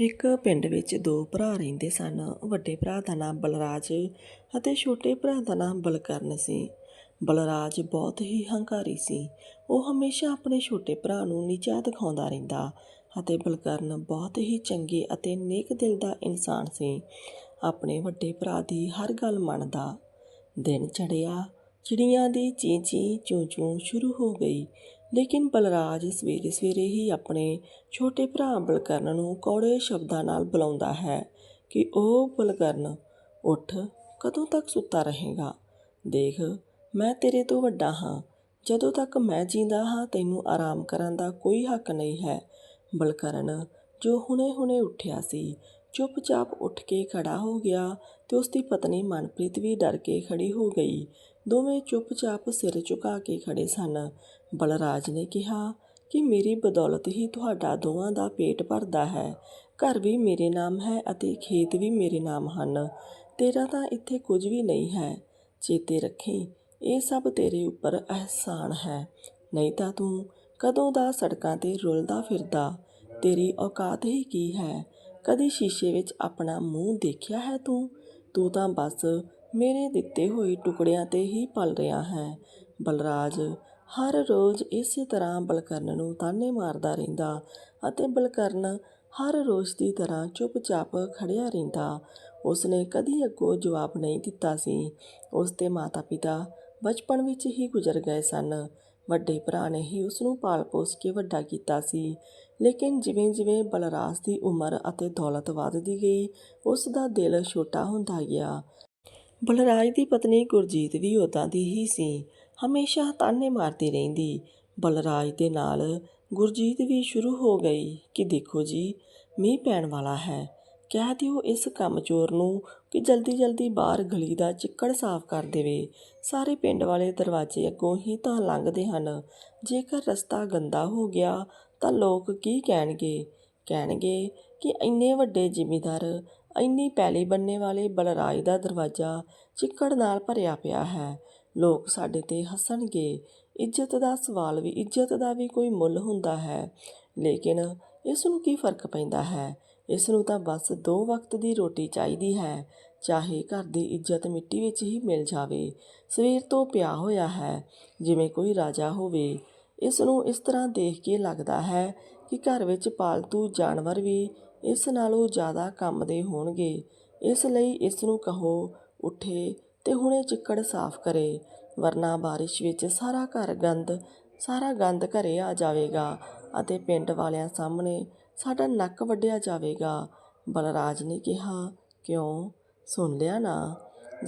ਇੱਕ ਪਿੰਡ ਵਿੱਚ ਦੋ ਭਰਾ ਰਹਿੰਦੇ ਸਨ। ਵੱਡੇ ਭਰਾ ਦਾ ਨਾਮ ਬਲਰਾਜ ਅਤੇ ਛੋਟੇ ਭਰਾ ਦਾ ਨਾਮ ਬਲਕਰਨ ਸੀ। ਬਲਰਾਜ ਬਹੁਤ ਹੀ ਹੰਕਾਰੀ ਸੀ। ਉਹ ਹਮੇਸ਼ਾ ਆਪਣੇ ਛੋਟੇ ਭਰਾ ਨੂੰ ਨੀਚਾ ਦਿਖਾਉਂਦਾ ਰਹਿੰਦਾ ਅਤੇ ਬਲਕਰਨ ਬਹੁਤ ਹੀ ਚੰਗੇ ਅਤੇ ਨੇਕ ਦਿਲ ਦਾ ਇਨਸਾਨ ਸੀ। ਆਪਣੇ ਵੱਡੇ ਭਰਾ ਦੀ ਹਰ ਗੱਲ ਮੰਨਦਾ। ਦਿਨ ਚੜ੍ਹਿਆ, ਚਿੜੀਆਂ ਦੀ ਚੀਂ ਚੀਂ ਚੂੰ ਚੂੰ ਸ਼ੁਰੂ ਹੋ ਗਈ। ਲੇਕਿਨ ਬਲਰਾਜ ਸਵੇਰੇ ਸਵੇਰੇ ਹੀ ਆਪਣੇ ਛੋਟੇ ਭਰਾ ਬਲਕਰਨ ਨੂੰ ਕੌੜੇ ਸ਼ਬਦਾਂ ਨਾਲ ਬੁਲਾਉਂਦਾ ਹੈ ਕਿ ਉਹ ਬਲਕਰਨ, ਉੱਠ, ਕਦੋਂ ਤੱਕ ਸੁੱਤਾ ਰਹੇਗਾ? ਦੇਖ, ਮੈਂ ਤੇਰੇ ਤੋਂ ਵੱਡਾ ਹਾਂ। ਜਦੋਂ ਤੱਕ ਮੈਂ ਜੀਂਦਾ ਹਾਂ, ਤੈਨੂੰ ਆਰਾਮ ਕਰਨ ਦਾ ਕੋਈ ਹੱਕ ਨਹੀਂ ਹੈ। ਬਲਕਰਨ ਜੋ ਹੁਣੇ-ਹੁਣੇ ਉੱਠਿਆ ਸੀ, ਚੁੱਪਚਾਪ ਉੱਠ ਕੇ ਖੜਾ ਹੋ ਗਿਆ ਤੇ ਉਸ ਦੀ ਪਤਨੀ ਮਨਪ੍ਰੀਤ ਵੀ ਡਰ ਕੇ ਖੜੀ ਹੋ ਗਈ। ਦੋਵੇਂ ਚੁੱਪਚਾਪ ਸਿਰ ਝੁਕਾ ਕੇ ਖੜੇ ਸਨ। ਬਲਰਾਜ ਨੇ ਕਿਹਾ ਕਿ ਮੇਰੀ ਬਦੌਲਤ ਹੀ ਤੁਹਾਡਾ ਦੋਵਾਂ ਦਾ ਪੇਟ ਭਰਦਾ ਹੈ। ਘਰ ਵੀ ਮੇਰੇ ਨਾਮ ਹੈ ਅਤੇ ਖੇਤ ਵੀ ਮੇਰੇ ਨਾਮ ਹਨ। ਤੇਰਾ ਤਾਂ ਇੱਥੇ ਕੁਝ ਵੀ ਨਹੀਂ ਹੈ। ਚੇਤੇ ਰੱਖੀ, ਇਹ ਸਭ ਤੇਰੇ ਉੱਪਰ ਅਹਿਸਾਨ ਹੈ। ਨਹੀਂ ਤਾਂ ਤੂੰ ਕਦੋਂ ਦਾ ਸੜਕਾਂ ਤੇ ਰੁਲਦਾ ਫਿਰਦਾ? ਤੇਰੀ ਔਕਾਤ ਹੀ ਕੀ ਹੈ? ਕਦੀ ਸ਼ੀਸ਼ੇ ਵਿੱਚ ਆਪਣਾ ਮੂੰਹ ਦੇਖਿਆ ਹੈ ਤੂੰ? ਤੂੰ ਤਾਂ ਬਸ ਮੇਰੇ ਦਿੱਤੇ ਹੋਏ ਟੁਕੜਿਆਂ ਤੇ ਹੀ ਪਲ ਰਿਹਾ ਹੈ। ਬਲਰਾਜ ਹਰ ਰੋਜ਼ ਇਸੇ ਤਰ੍ਹਾਂ ਬਲਕਰਨ ਨੂੰ ਤਾਨੇ ਮਾਰਦਾ ਰਹਿੰਦਾ ਅਤੇ ਬਲਕਰਨ ਹਰ ਰੋਜ਼ ਦੀ ਤਰ੍ਹਾਂ ਚੁੱਪਚਾਪ ਖੜਿਆ ਰਹਿੰਦਾ। ਉਸਨੇ ਕਦੀ ਅੱਗੋਂ ਜਵਾਬ ਨਹੀਂ ਦਿੱਤਾ ਸੀ। ਉਸ ਦੇ ਮਾਤਾ-ਪਿਤਾ ਬਚਪਨ ਵਿੱਚ ਹੀ ਗੁਜ਼ਰ ਗਏ ਸਨ। ਵੱਡੇ ਭਰਾ ਨੇ ਹੀ ਉਸ ਨੂੰ ਪਾਲ-ਪੋਸ ਕੇ ਵੱਡਾ ਕੀਤਾ ਸੀ। ਲੇਕਿਨ ਜਿਵੇਂ-ਜਿਵੇਂ ਬਲਰਾਜ ਦੀ ਉਮਰ ਅਤੇ ਦੌਲਤ ਵੱਧਦੀ ਗਈ ਉਸ ਦਾ ਦਿਲ ਛੋਟਾ ਹੁੰਦਾ ਗਿਆ। ਬਲਰਾਜ ਦੀ ਪਤਨੀ ਗੁਰਜੀਤ ਵੀ ਉਦਾਂ ਦੀ ਹੀ ਸੀ। ਹਮੇਸ਼ਾ ਤਾਨੇ ਮਾਰਦੀ ਰਹਿੰਦੀ। ਬਲਰਾਜ ਦੇ ਨਾਲ ਗੁਰਜੀਤ ਵੀ ਸ਼ੁਰੂ ਹੋ ਗਈ ਕਿ ਦੇਖੋ ਜੀ, ਮੀਂਹ ਪੈਣ ਵਾਲਾ ਹੈ। ਕਹਿ ਦਿਓ ਇਸ ਕੰਮਚੋਰ ਨੂੰ ਕਿ ਜਲਦੀ-ਜਲਦੀ ਬਾਹਰ ਗਲੀ ਦਾ ਚਿੱਕੜ ਸਾਫ਼ ਕਰ ਦੇਵੇ। ਸਾਰੇ ਪਿੰਡ ਵਾਲੇ ਦਰਵਾਜ਼ੇ ਅੱਗੋਂ ਹੀ ਤਾਂ ਲੰਘਦੇ ਹਨ। ਜੇਕਰ ਰਸਤਾ ਗੰਦਾ ਹੋ ਗਿਆ ਤਾਂ ਲੋਕ ਕੀ ਕਹਿਣਗੇ? ਕਹਿਣਗੇ ਕਿ ਇੰਨੇ ਵੱਡੇ ਜ਼ਿਮੀਦਾਰ, ਇੰਨੀ ਪੈਲੀ ਬੰਨੇ ਵਾਲੇ ਬਲਰਾਜ ਦਾ ਦਰਵਾਜ਼ਾ ਚਿੱਕੜ ਨਾਲ ਭਰਿਆ ਪਿਆ ਹੈ। ਲੋਕ ਸਾਡੇ ਤੇ ਹੱਸਣਗੇ। ਇੱਜ਼ਤ ਦਾ ਸਵਾਲ ਵੀ, ਇੱਜ਼ਤ ਦਾ ਵੀ ਕੋਈ ਮੁੱਲ ਹੁੰਦਾ ਹੈ। ਲੇਕਿਨ ਇਸ ਨੂੰ ਕੀ ਫ਼ਰਕ ਪੈਂਦਾ ਹੈ? ਇਸ ਨੂੰ ਤਾਂ ਬਸ ਦੋ ਵਕਤ ਦੀ ਰੋਟੀ ਚਾਹੀਦੀ ਹੈ, ਚਾਹੇ ਘਰ ਦੀ ਇੱਜ਼ਤ ਮਿੱਟੀ ਵਿੱਚ ਹੀ ਮਿਲ ਜਾਵੇ। ਸਵੇਰ ਤੋਂ ਪਿਆ ਹੋਇਆ ਹੈ, ਜਿਵੇਂ ਕੋਈ ਰਾਜਾ ਹੋਵੇ। ਇਸ ਨੂੰ ਇਸ ਤਰ੍ਹਾਂ ਦੇਖ ਕੇ ਲੱਗਦਾ ਹੈ ਕਿ ਘਰ ਵਿੱਚ ਪਾਲਤੂ ਜਾਨਵਰ ਵੀ ਇਸ ਨਾਲੋਂ ਜ਼ਿਆਦਾ ਕੰਮ ਦੇ ਹੋਣਗੇ। ਇਸ ਲਈ ਇਸ ਨੂੰ ਕਹੋ, ਉੱਠੇ ਤੇ ਹੁਣੇ ਚਿੱਕੜ ਸਾਫ਼ ਕਰੇ, ਵਰਨਾ ਬਾਰਿਸ਼ ਵਿੱਚ ਸਾਰਾ ਘਰ ਗੰਦ, ਸਾਰਾ ਗੰਦ ਘਰੇ ਆ ਜਾਵੇਗਾ ਅਤੇ ਪਿੰਡ ਵਾਲਿਆਂ ਸਾਹਮਣੇ ਸਾਡਾ ਨੱਕ ਵੱਢਿਆ ਜਾਵੇਗਾ। ਬਲਰਾਜ ਨੇ ਕਿਹਾ, ਕਿਉਂ? ਸੁਣ ਲਿਆ ਨਾ।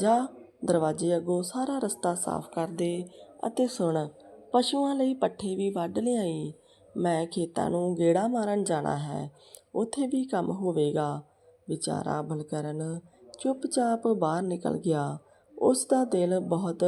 ਜਾ, ਦਰਵਾਜ਼ੇ ਅੱਗੋਂ ਸਾਰਾ ਰਸਤਾ ਸਾਫ਼ ਕਰ ਦੇ ਅਤੇ ਸੁਣ, ਪਸ਼ੂਆਂ ਲਈ ਪੱਠੇ ਵੀ ਵੱਢ ਲਿਆਈ। ਮੈਂ ਖੇਤਾਂ ਨੂੰ ਗੇੜਾ ਮਾਰਨ ਜਾਣਾ ਹੈ, ਉੱਥੇ ਵੀ ਕੰਮ ਹੋਵੇਗਾ। ਵਿਚਾਰਾ ਬਲਕਰਨ ਚੁੱਪਚਾਪ ਬਾਹਰ ਨਿਕਲ ਗਿਆ। ਉਸ ਦਾ ਦਿਲ ਬਹੁਤ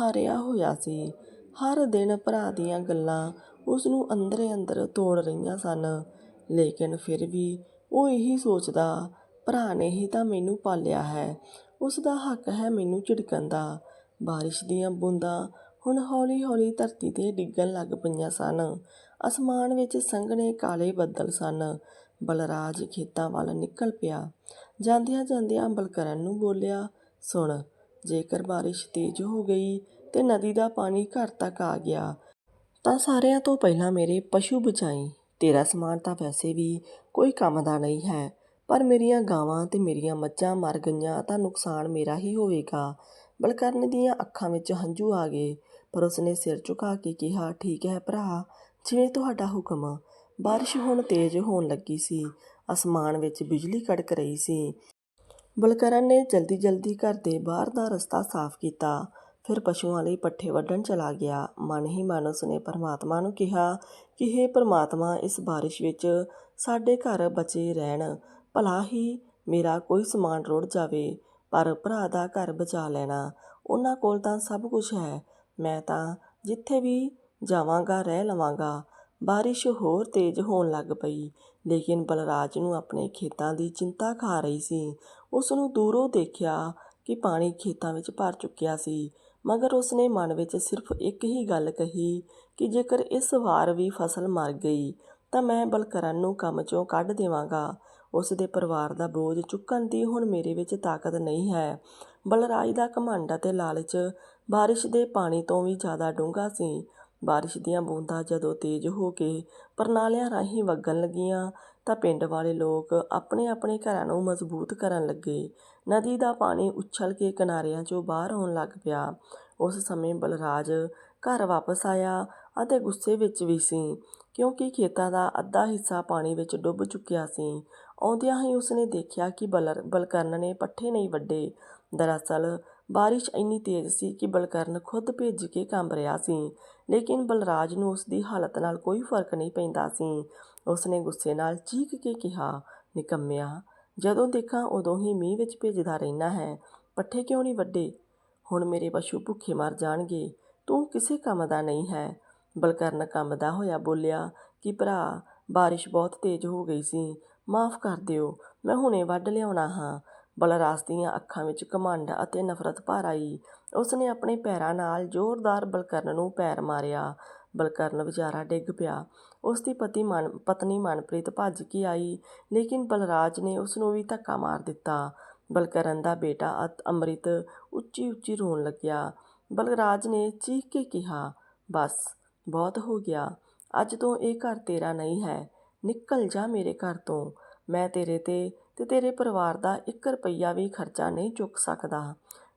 ਹਾਰਿਆ ਹੋਇਆ ਸੀ। ਹਰ ਦਿਨ ਭਰਾ ਦੀਆਂ ਗੱਲਾਂ ਉਸ ਨੂੰ ਅੰਦਰੇ ਅੰਦਰ ਤੋੜ ਰਹੀਆਂ ਸਨ। ਲੇਕਿਨ ਫਿਰ ਵੀ ਉਹ ਇਹੀ ਸੋਚਦਾ, ਭਰਾ ਨੇ ਹੀ ਤਾਂ ਮੈਨੂੰ ਪਾਲਿਆ ਹੈ। ਉਸ ਦਾ ਹੱਕ ਹੈ ਮੈਨੂੰ ਝਿੜਕਣ ਦਾ। ਬਾਰਿਸ਼ ਦੀਆਂ ਬੂੰਦਾਂ ਹੁਣ ਹੌਲੀ-ਹੌਲੀ ਧਰਤੀ ਤੇ ਡਿੱਗਣ ਲੱਗ ਪਈਆਂ ਸਨ। ਅਸਮਾਨ ਵਿੱਚ ਸੰਘਣੇ ਕਾਲੇ ਬੱਦਲ ਸਨ। ਬਲਰਾਜ ਖੇਤਾਂ ਵੱਲ ਨਿਕਲ ਪਿਆ। ਜਾਂਦਿਆਂ ਜਾਂਦਿਆਂ ਬਲਕਰਨ ਨੂੰ ਬੋਲਿਆ, ਸੁਣ ਜੇਕਰ ਬਾਰਿਸ਼ ਤੇਜ਼ ਹੋ ਗਈ ਤੇ ਨਦੀ ਦਾ ਪਾਣੀ ਘਰ ਤੱਕ ਆ ਗਿਆ, ਤਾਂ ਸਾਰਿਆਂ ਤੋਂ ਪਹਿਲਾਂ ਮੇਰੇ ਪਸ਼ੂ ਬਚਾਈ। ਤੇਰਾ ਸਮਾਨ ਤਾਂ ਵੈਸੇ ਵੀ ਕੋਈ ਕੰਮ ਦਾ ਨਹੀਂ ਹੈ, ਪਰ ਮੇਰੀਆਂ ਗਾਵਾਂ ਤੇ ਮੇਰੀਆਂ ਮੱਝਾਂ ਮਰ ਗਈਆਂ ਤਾਂ ਨੁਕਸਾਨ ਮੇਰਾ ਹੀ ਹੋਵੇਗਾ। ਬਲਕਰਨ ਦੀਆਂ ਅੱਖਾਂ ਵਿੱਚ ਹੰਝੂ ਆ ਗਏ, ਪਰ ਉਸਨੇ ਸਿਰ ਝੁਕਾ ਕੇ ਕਿਹਾ, ਠੀਕ ਹੈ ਭਰਾ, ਜਿਵੇਂ ਤੁਹਾਡਾ ਹੁਕਮ। ਬਾਰਿਸ਼ ਹੁਣ ਤੇਜ਼ ਹੋਣ ਲੱਗੀ ਸੀ। ਅਸਮਾਨ ਵਿੱਚ ਬਿਜਲੀ ਕੜਕ ਰਹੀ ਸੀ। ਬਲਕਰਨ ਨੇ ਜਲਦੀ-ਜਲਦੀ ਘਰ ਦੇ ਬਾਹਰ ਦਾ ਰਸਤਾ ਸਾਫ਼ ਕੀਤਾ। ਫਿਰ ਪਸ਼ੂਆਂ ਲਈ ਪੱਠੇ ਵੱਢਣ ਚਲਾ ਗਿਆ। ਮਨ ਹੀ ਮਨ ਉਸਨੇ ਪਰਮਾਤਮਾ ਨੂੰ ਕਿਹਾ ਕਿ हे ਪਰਮਾਤਮਾ, ਇਸ ਬਾਰਿਸ਼ ਵਿੱਚ ਸਾਡੇ ਘਰ ਬਚੇ ਰਹਿਣ। ਭਲਾ ਹੀ ਮੇਰਾ ਕੋਈ ਸਮਾਨ ਰੁੜ ਜਾਵੇ, ਪਰ ਭਰਾ ਦਾ ਘਰ ਬਚਾ ਲੈਣਾ। ਉਹਨਾਂ ਕੋਲ ਤਾਂ ਸਭ ਕੁਝ ਹੈ। ਮੈਂ ਤਾਂ ਜਿੱਥੇ ਵੀ ਜਾਵਾਂਗਾ, ਰਹਿ ਲਵਾਂਗਾ। ਬਾਰਿਸ਼ ਹੋਰ ਤੇਜ਼ ਹੋਣ ਲੱਗ ਪਈ, ਲੇਕਿਨ ਬਲਰਾਜ ਨੂੰ ਆਪਣੇ ਖੇਤਾਂ ਦੀ ਚਿੰਤਾ ਖਾ ਰਹੀ ਸੀ। ਉਸ ਨੂੰ ਦੂਰੋਂ ਦੇਖਿਆ ਕਿ ਪਾਣੀ ਖੇਤਾਂ ਵਿੱਚ ਭਰ ਚੁੱਕਿਆ ਸੀ, ਮਗਰ ਉਸਨੇ ਮਨ ਵਿੱਚ ਸਿਰਫ ਇੱਕ ਹੀ ਗੱਲ ਕਹੀ ਕਿ ਜੇਕਰ ਇਸ ਵਾਰ ਵੀ ਫਸਲ ਮਰ ਗਈ, ਤਾਂ ਮੈਂ ਬਲਕਰਨ ਨੂੰ ਕੰਮ 'ਚੋਂ ਕੱਢ ਦੇਵਾਂਗਾ। ਉਸ ਦੇ ਪਰਿਵਾਰ ਦਾ ਬੋਝ ਚੁੱਕਣ ਦੀ ਹੁਣ ਮੇਰੇ ਵਿੱਚ ਤਾਕਤ ਨਹੀਂ ਹੈ। ਬਲਰਾਜ ਦਾ ਘਮੰਡ ਅਤੇ ਲਾਲਚ ਬਾਰਿਸ਼ ਦੇ ਪਾਣੀ ਤੋਂ ਵੀ ਜ਼ਿਆਦਾ ਡੂੰਘਾ ਸੀ। ਬਾਰਿਸ਼ ਦੀਆਂ ਬੂੰਦਾਂ ਜਦੋਂ ਤੇਜ਼ ਹੋ ਕੇ ਪਰਨਾਲਿਆਂ ਰਾਹੀਂ ਵਗਣ ਲੱਗੀਆਂ ਤਾਂ ਪਿੰਡ ਵਾਲੇ ਲੋਕ ਆਪਣੇ ਆਪਣੇ ਘਰਾਂ ਨੂੰ ਮਜ਼ਬੂਤ ਕਰਨ ਲੱਗੇ। ਨਦੀ ਦਾ ਪਾਣੀ ਉਛਲ ਕੇ ਕਿਨਾਰਿਆਂ 'ਚੋਂ ਬਾਹਰ ਆਉਣ ਲੱਗ ਪਿਆ। ਉਸ ਸਮੇਂ ਬਲਰਾਜ ਘਰ ਵਾਪਸ ਆਇਆ ਅਤੇ ਗੁੱਸੇ ਵਿੱਚ ਵੀ ਸੀ, ਕਿਉਂਕਿ ਖੇਤਾਂ ਦਾ ਅੱਧਾ ਹਿੱਸਾ ਪਾਣੀ ਵਿੱਚ ਡੁੱਬ ਚੁੱਕਿਆ ਸੀ। ਆਉਂਦਿਆਂ ਹੀ ਉਸਨੇ ਦੇਖਿਆ ਕਿ ਬਲਰ, ਬਲਕਰਨ ਨੇ ਪੱਠੇ ਨਹੀਂ ਵੱਢੇ। ਦਰਅਸਲ ਬਾਰਿਸ਼ ਇੰਨੀ ਤੇਜ਼ ਸੀ ਕਿ ਬਲਕਰਨ ਖੁਦ ਭਿੱਜ ਕੇ ਕੰਬ ਰਿਹਾ ਸੀ, ਲੇਕਿਨ ਬਲਰਾਜ ਨੂੰ ਉਸ ਦੀ ਹਾਲਤ ਨਾਲ ਕੋਈ ਫ਼ਰਕ ਨਹੀਂ ਪੈਂਦਾ ਸੀ। ਉਸਨੇ ਗੁੱਸੇ ਨਾਲ ਚੀਕ ਕੇ ਕਿਹਾ, ਨਿਕੰਮਿਆ, ਜਦੋਂ ਦੇਖਾਂ ਉਦੋਂ ਹੀ ਮੀਂਹ ਵਿੱਚ ਭੇਜਦਾ ਰਹਿਣਾ ਹੈ, ਪੱਠੇ ਕਿਉਂ ਨਹੀਂ ਵੱਢੇ ਹੁਣ ਮੇਰੇ ਪਸ਼ੂ ਭੁੱਖੇ ਮਰ ਜਾਣਗੇ, ਤੂੰ ਕਿਸੇ ਕੰਮ ਦਾ ਨਹੀਂ ਹੈ। ਬਲਕਰਨ ਕੰਮ ਦਾ ਹੋਇਆ ਬੋਲਿਆ ਕਿ ਭਰਾ, ਬਾਰਿਸ਼ ਬਹੁਤ ਤੇਜ਼ ਹੋ ਗਈ ਸੀ, ਮਾਫ ਕਰ ਦਿਓ, ਮੈਂ ਹੁਣੇ ਵੱਢ ਲਿਆਉਣਾ ਹਾਂ। ਬਲਰਾਜ ਦੀਆਂ ਅੱਖਾਂ ਵਿੱਚ ਘਮੰਡ ਅਤੇ ਨਫ਼ਰਤ ਭਰ ਆਈ। ਉਸਨੇ ਆਪਣੇ ਪੈਰਾਂ ਨਾਲ ਜ਼ੋਰਦਾਰ ਬਲਕਰਨ ਨੂੰ ਪੈਰ ਮਾਰਿਆ। ਬਲਕਰਨ ਵਿਚਾਰਾ ਡਿੱਗ ਪਿਆ। ਉਸ ਦੀ ਪਤੀ ਮਨ, ਪਤਨੀ ਮਨਪ੍ਰੀਤ ਭੱਜ ਕੇ ਆਈ, ਲੇਕਿਨ ਬਲਰਾਜ ਨੇ ਉਸ ਨੂੰ ਵੀ ਧੱਕਾ ਮਾਰ ਦਿੱਤਾ। ਬਲਕਰਨ ਦਾ ਬੇਟਾ ਅਤ- ਅੰਮ੍ਰਿਤ ਉੱਚੀ ਉੱਚੀ ਰੋਣ ਲੱਗਿਆ। ਬਲਰਾਜ ਨੇ ਚੀਖ ਕੇ ਕਿਹਾ, ਬਸ, ਬਹੁਤ ਹੋ ਗਿਆ। ਅੱਜ ਤੋਂ ਇਹ ਘਰ ਤੇਰਾ ਨਹੀਂ ਹੈ। ਨਿਕਲ ਜਾ ਮੇਰੇ ਘਰ ਤੋਂ। ਮੈਂ ਤੇਰੇ ਤੇ ਤੇ ਤੇਰੇ ਪਰਿਵਾਰ ਦਾ 1 ਰੁਪਈਆ ਵੀ ਖਰਚਾ ਨਹੀਂ ਚੁੱਕ ਸਕਦਾ।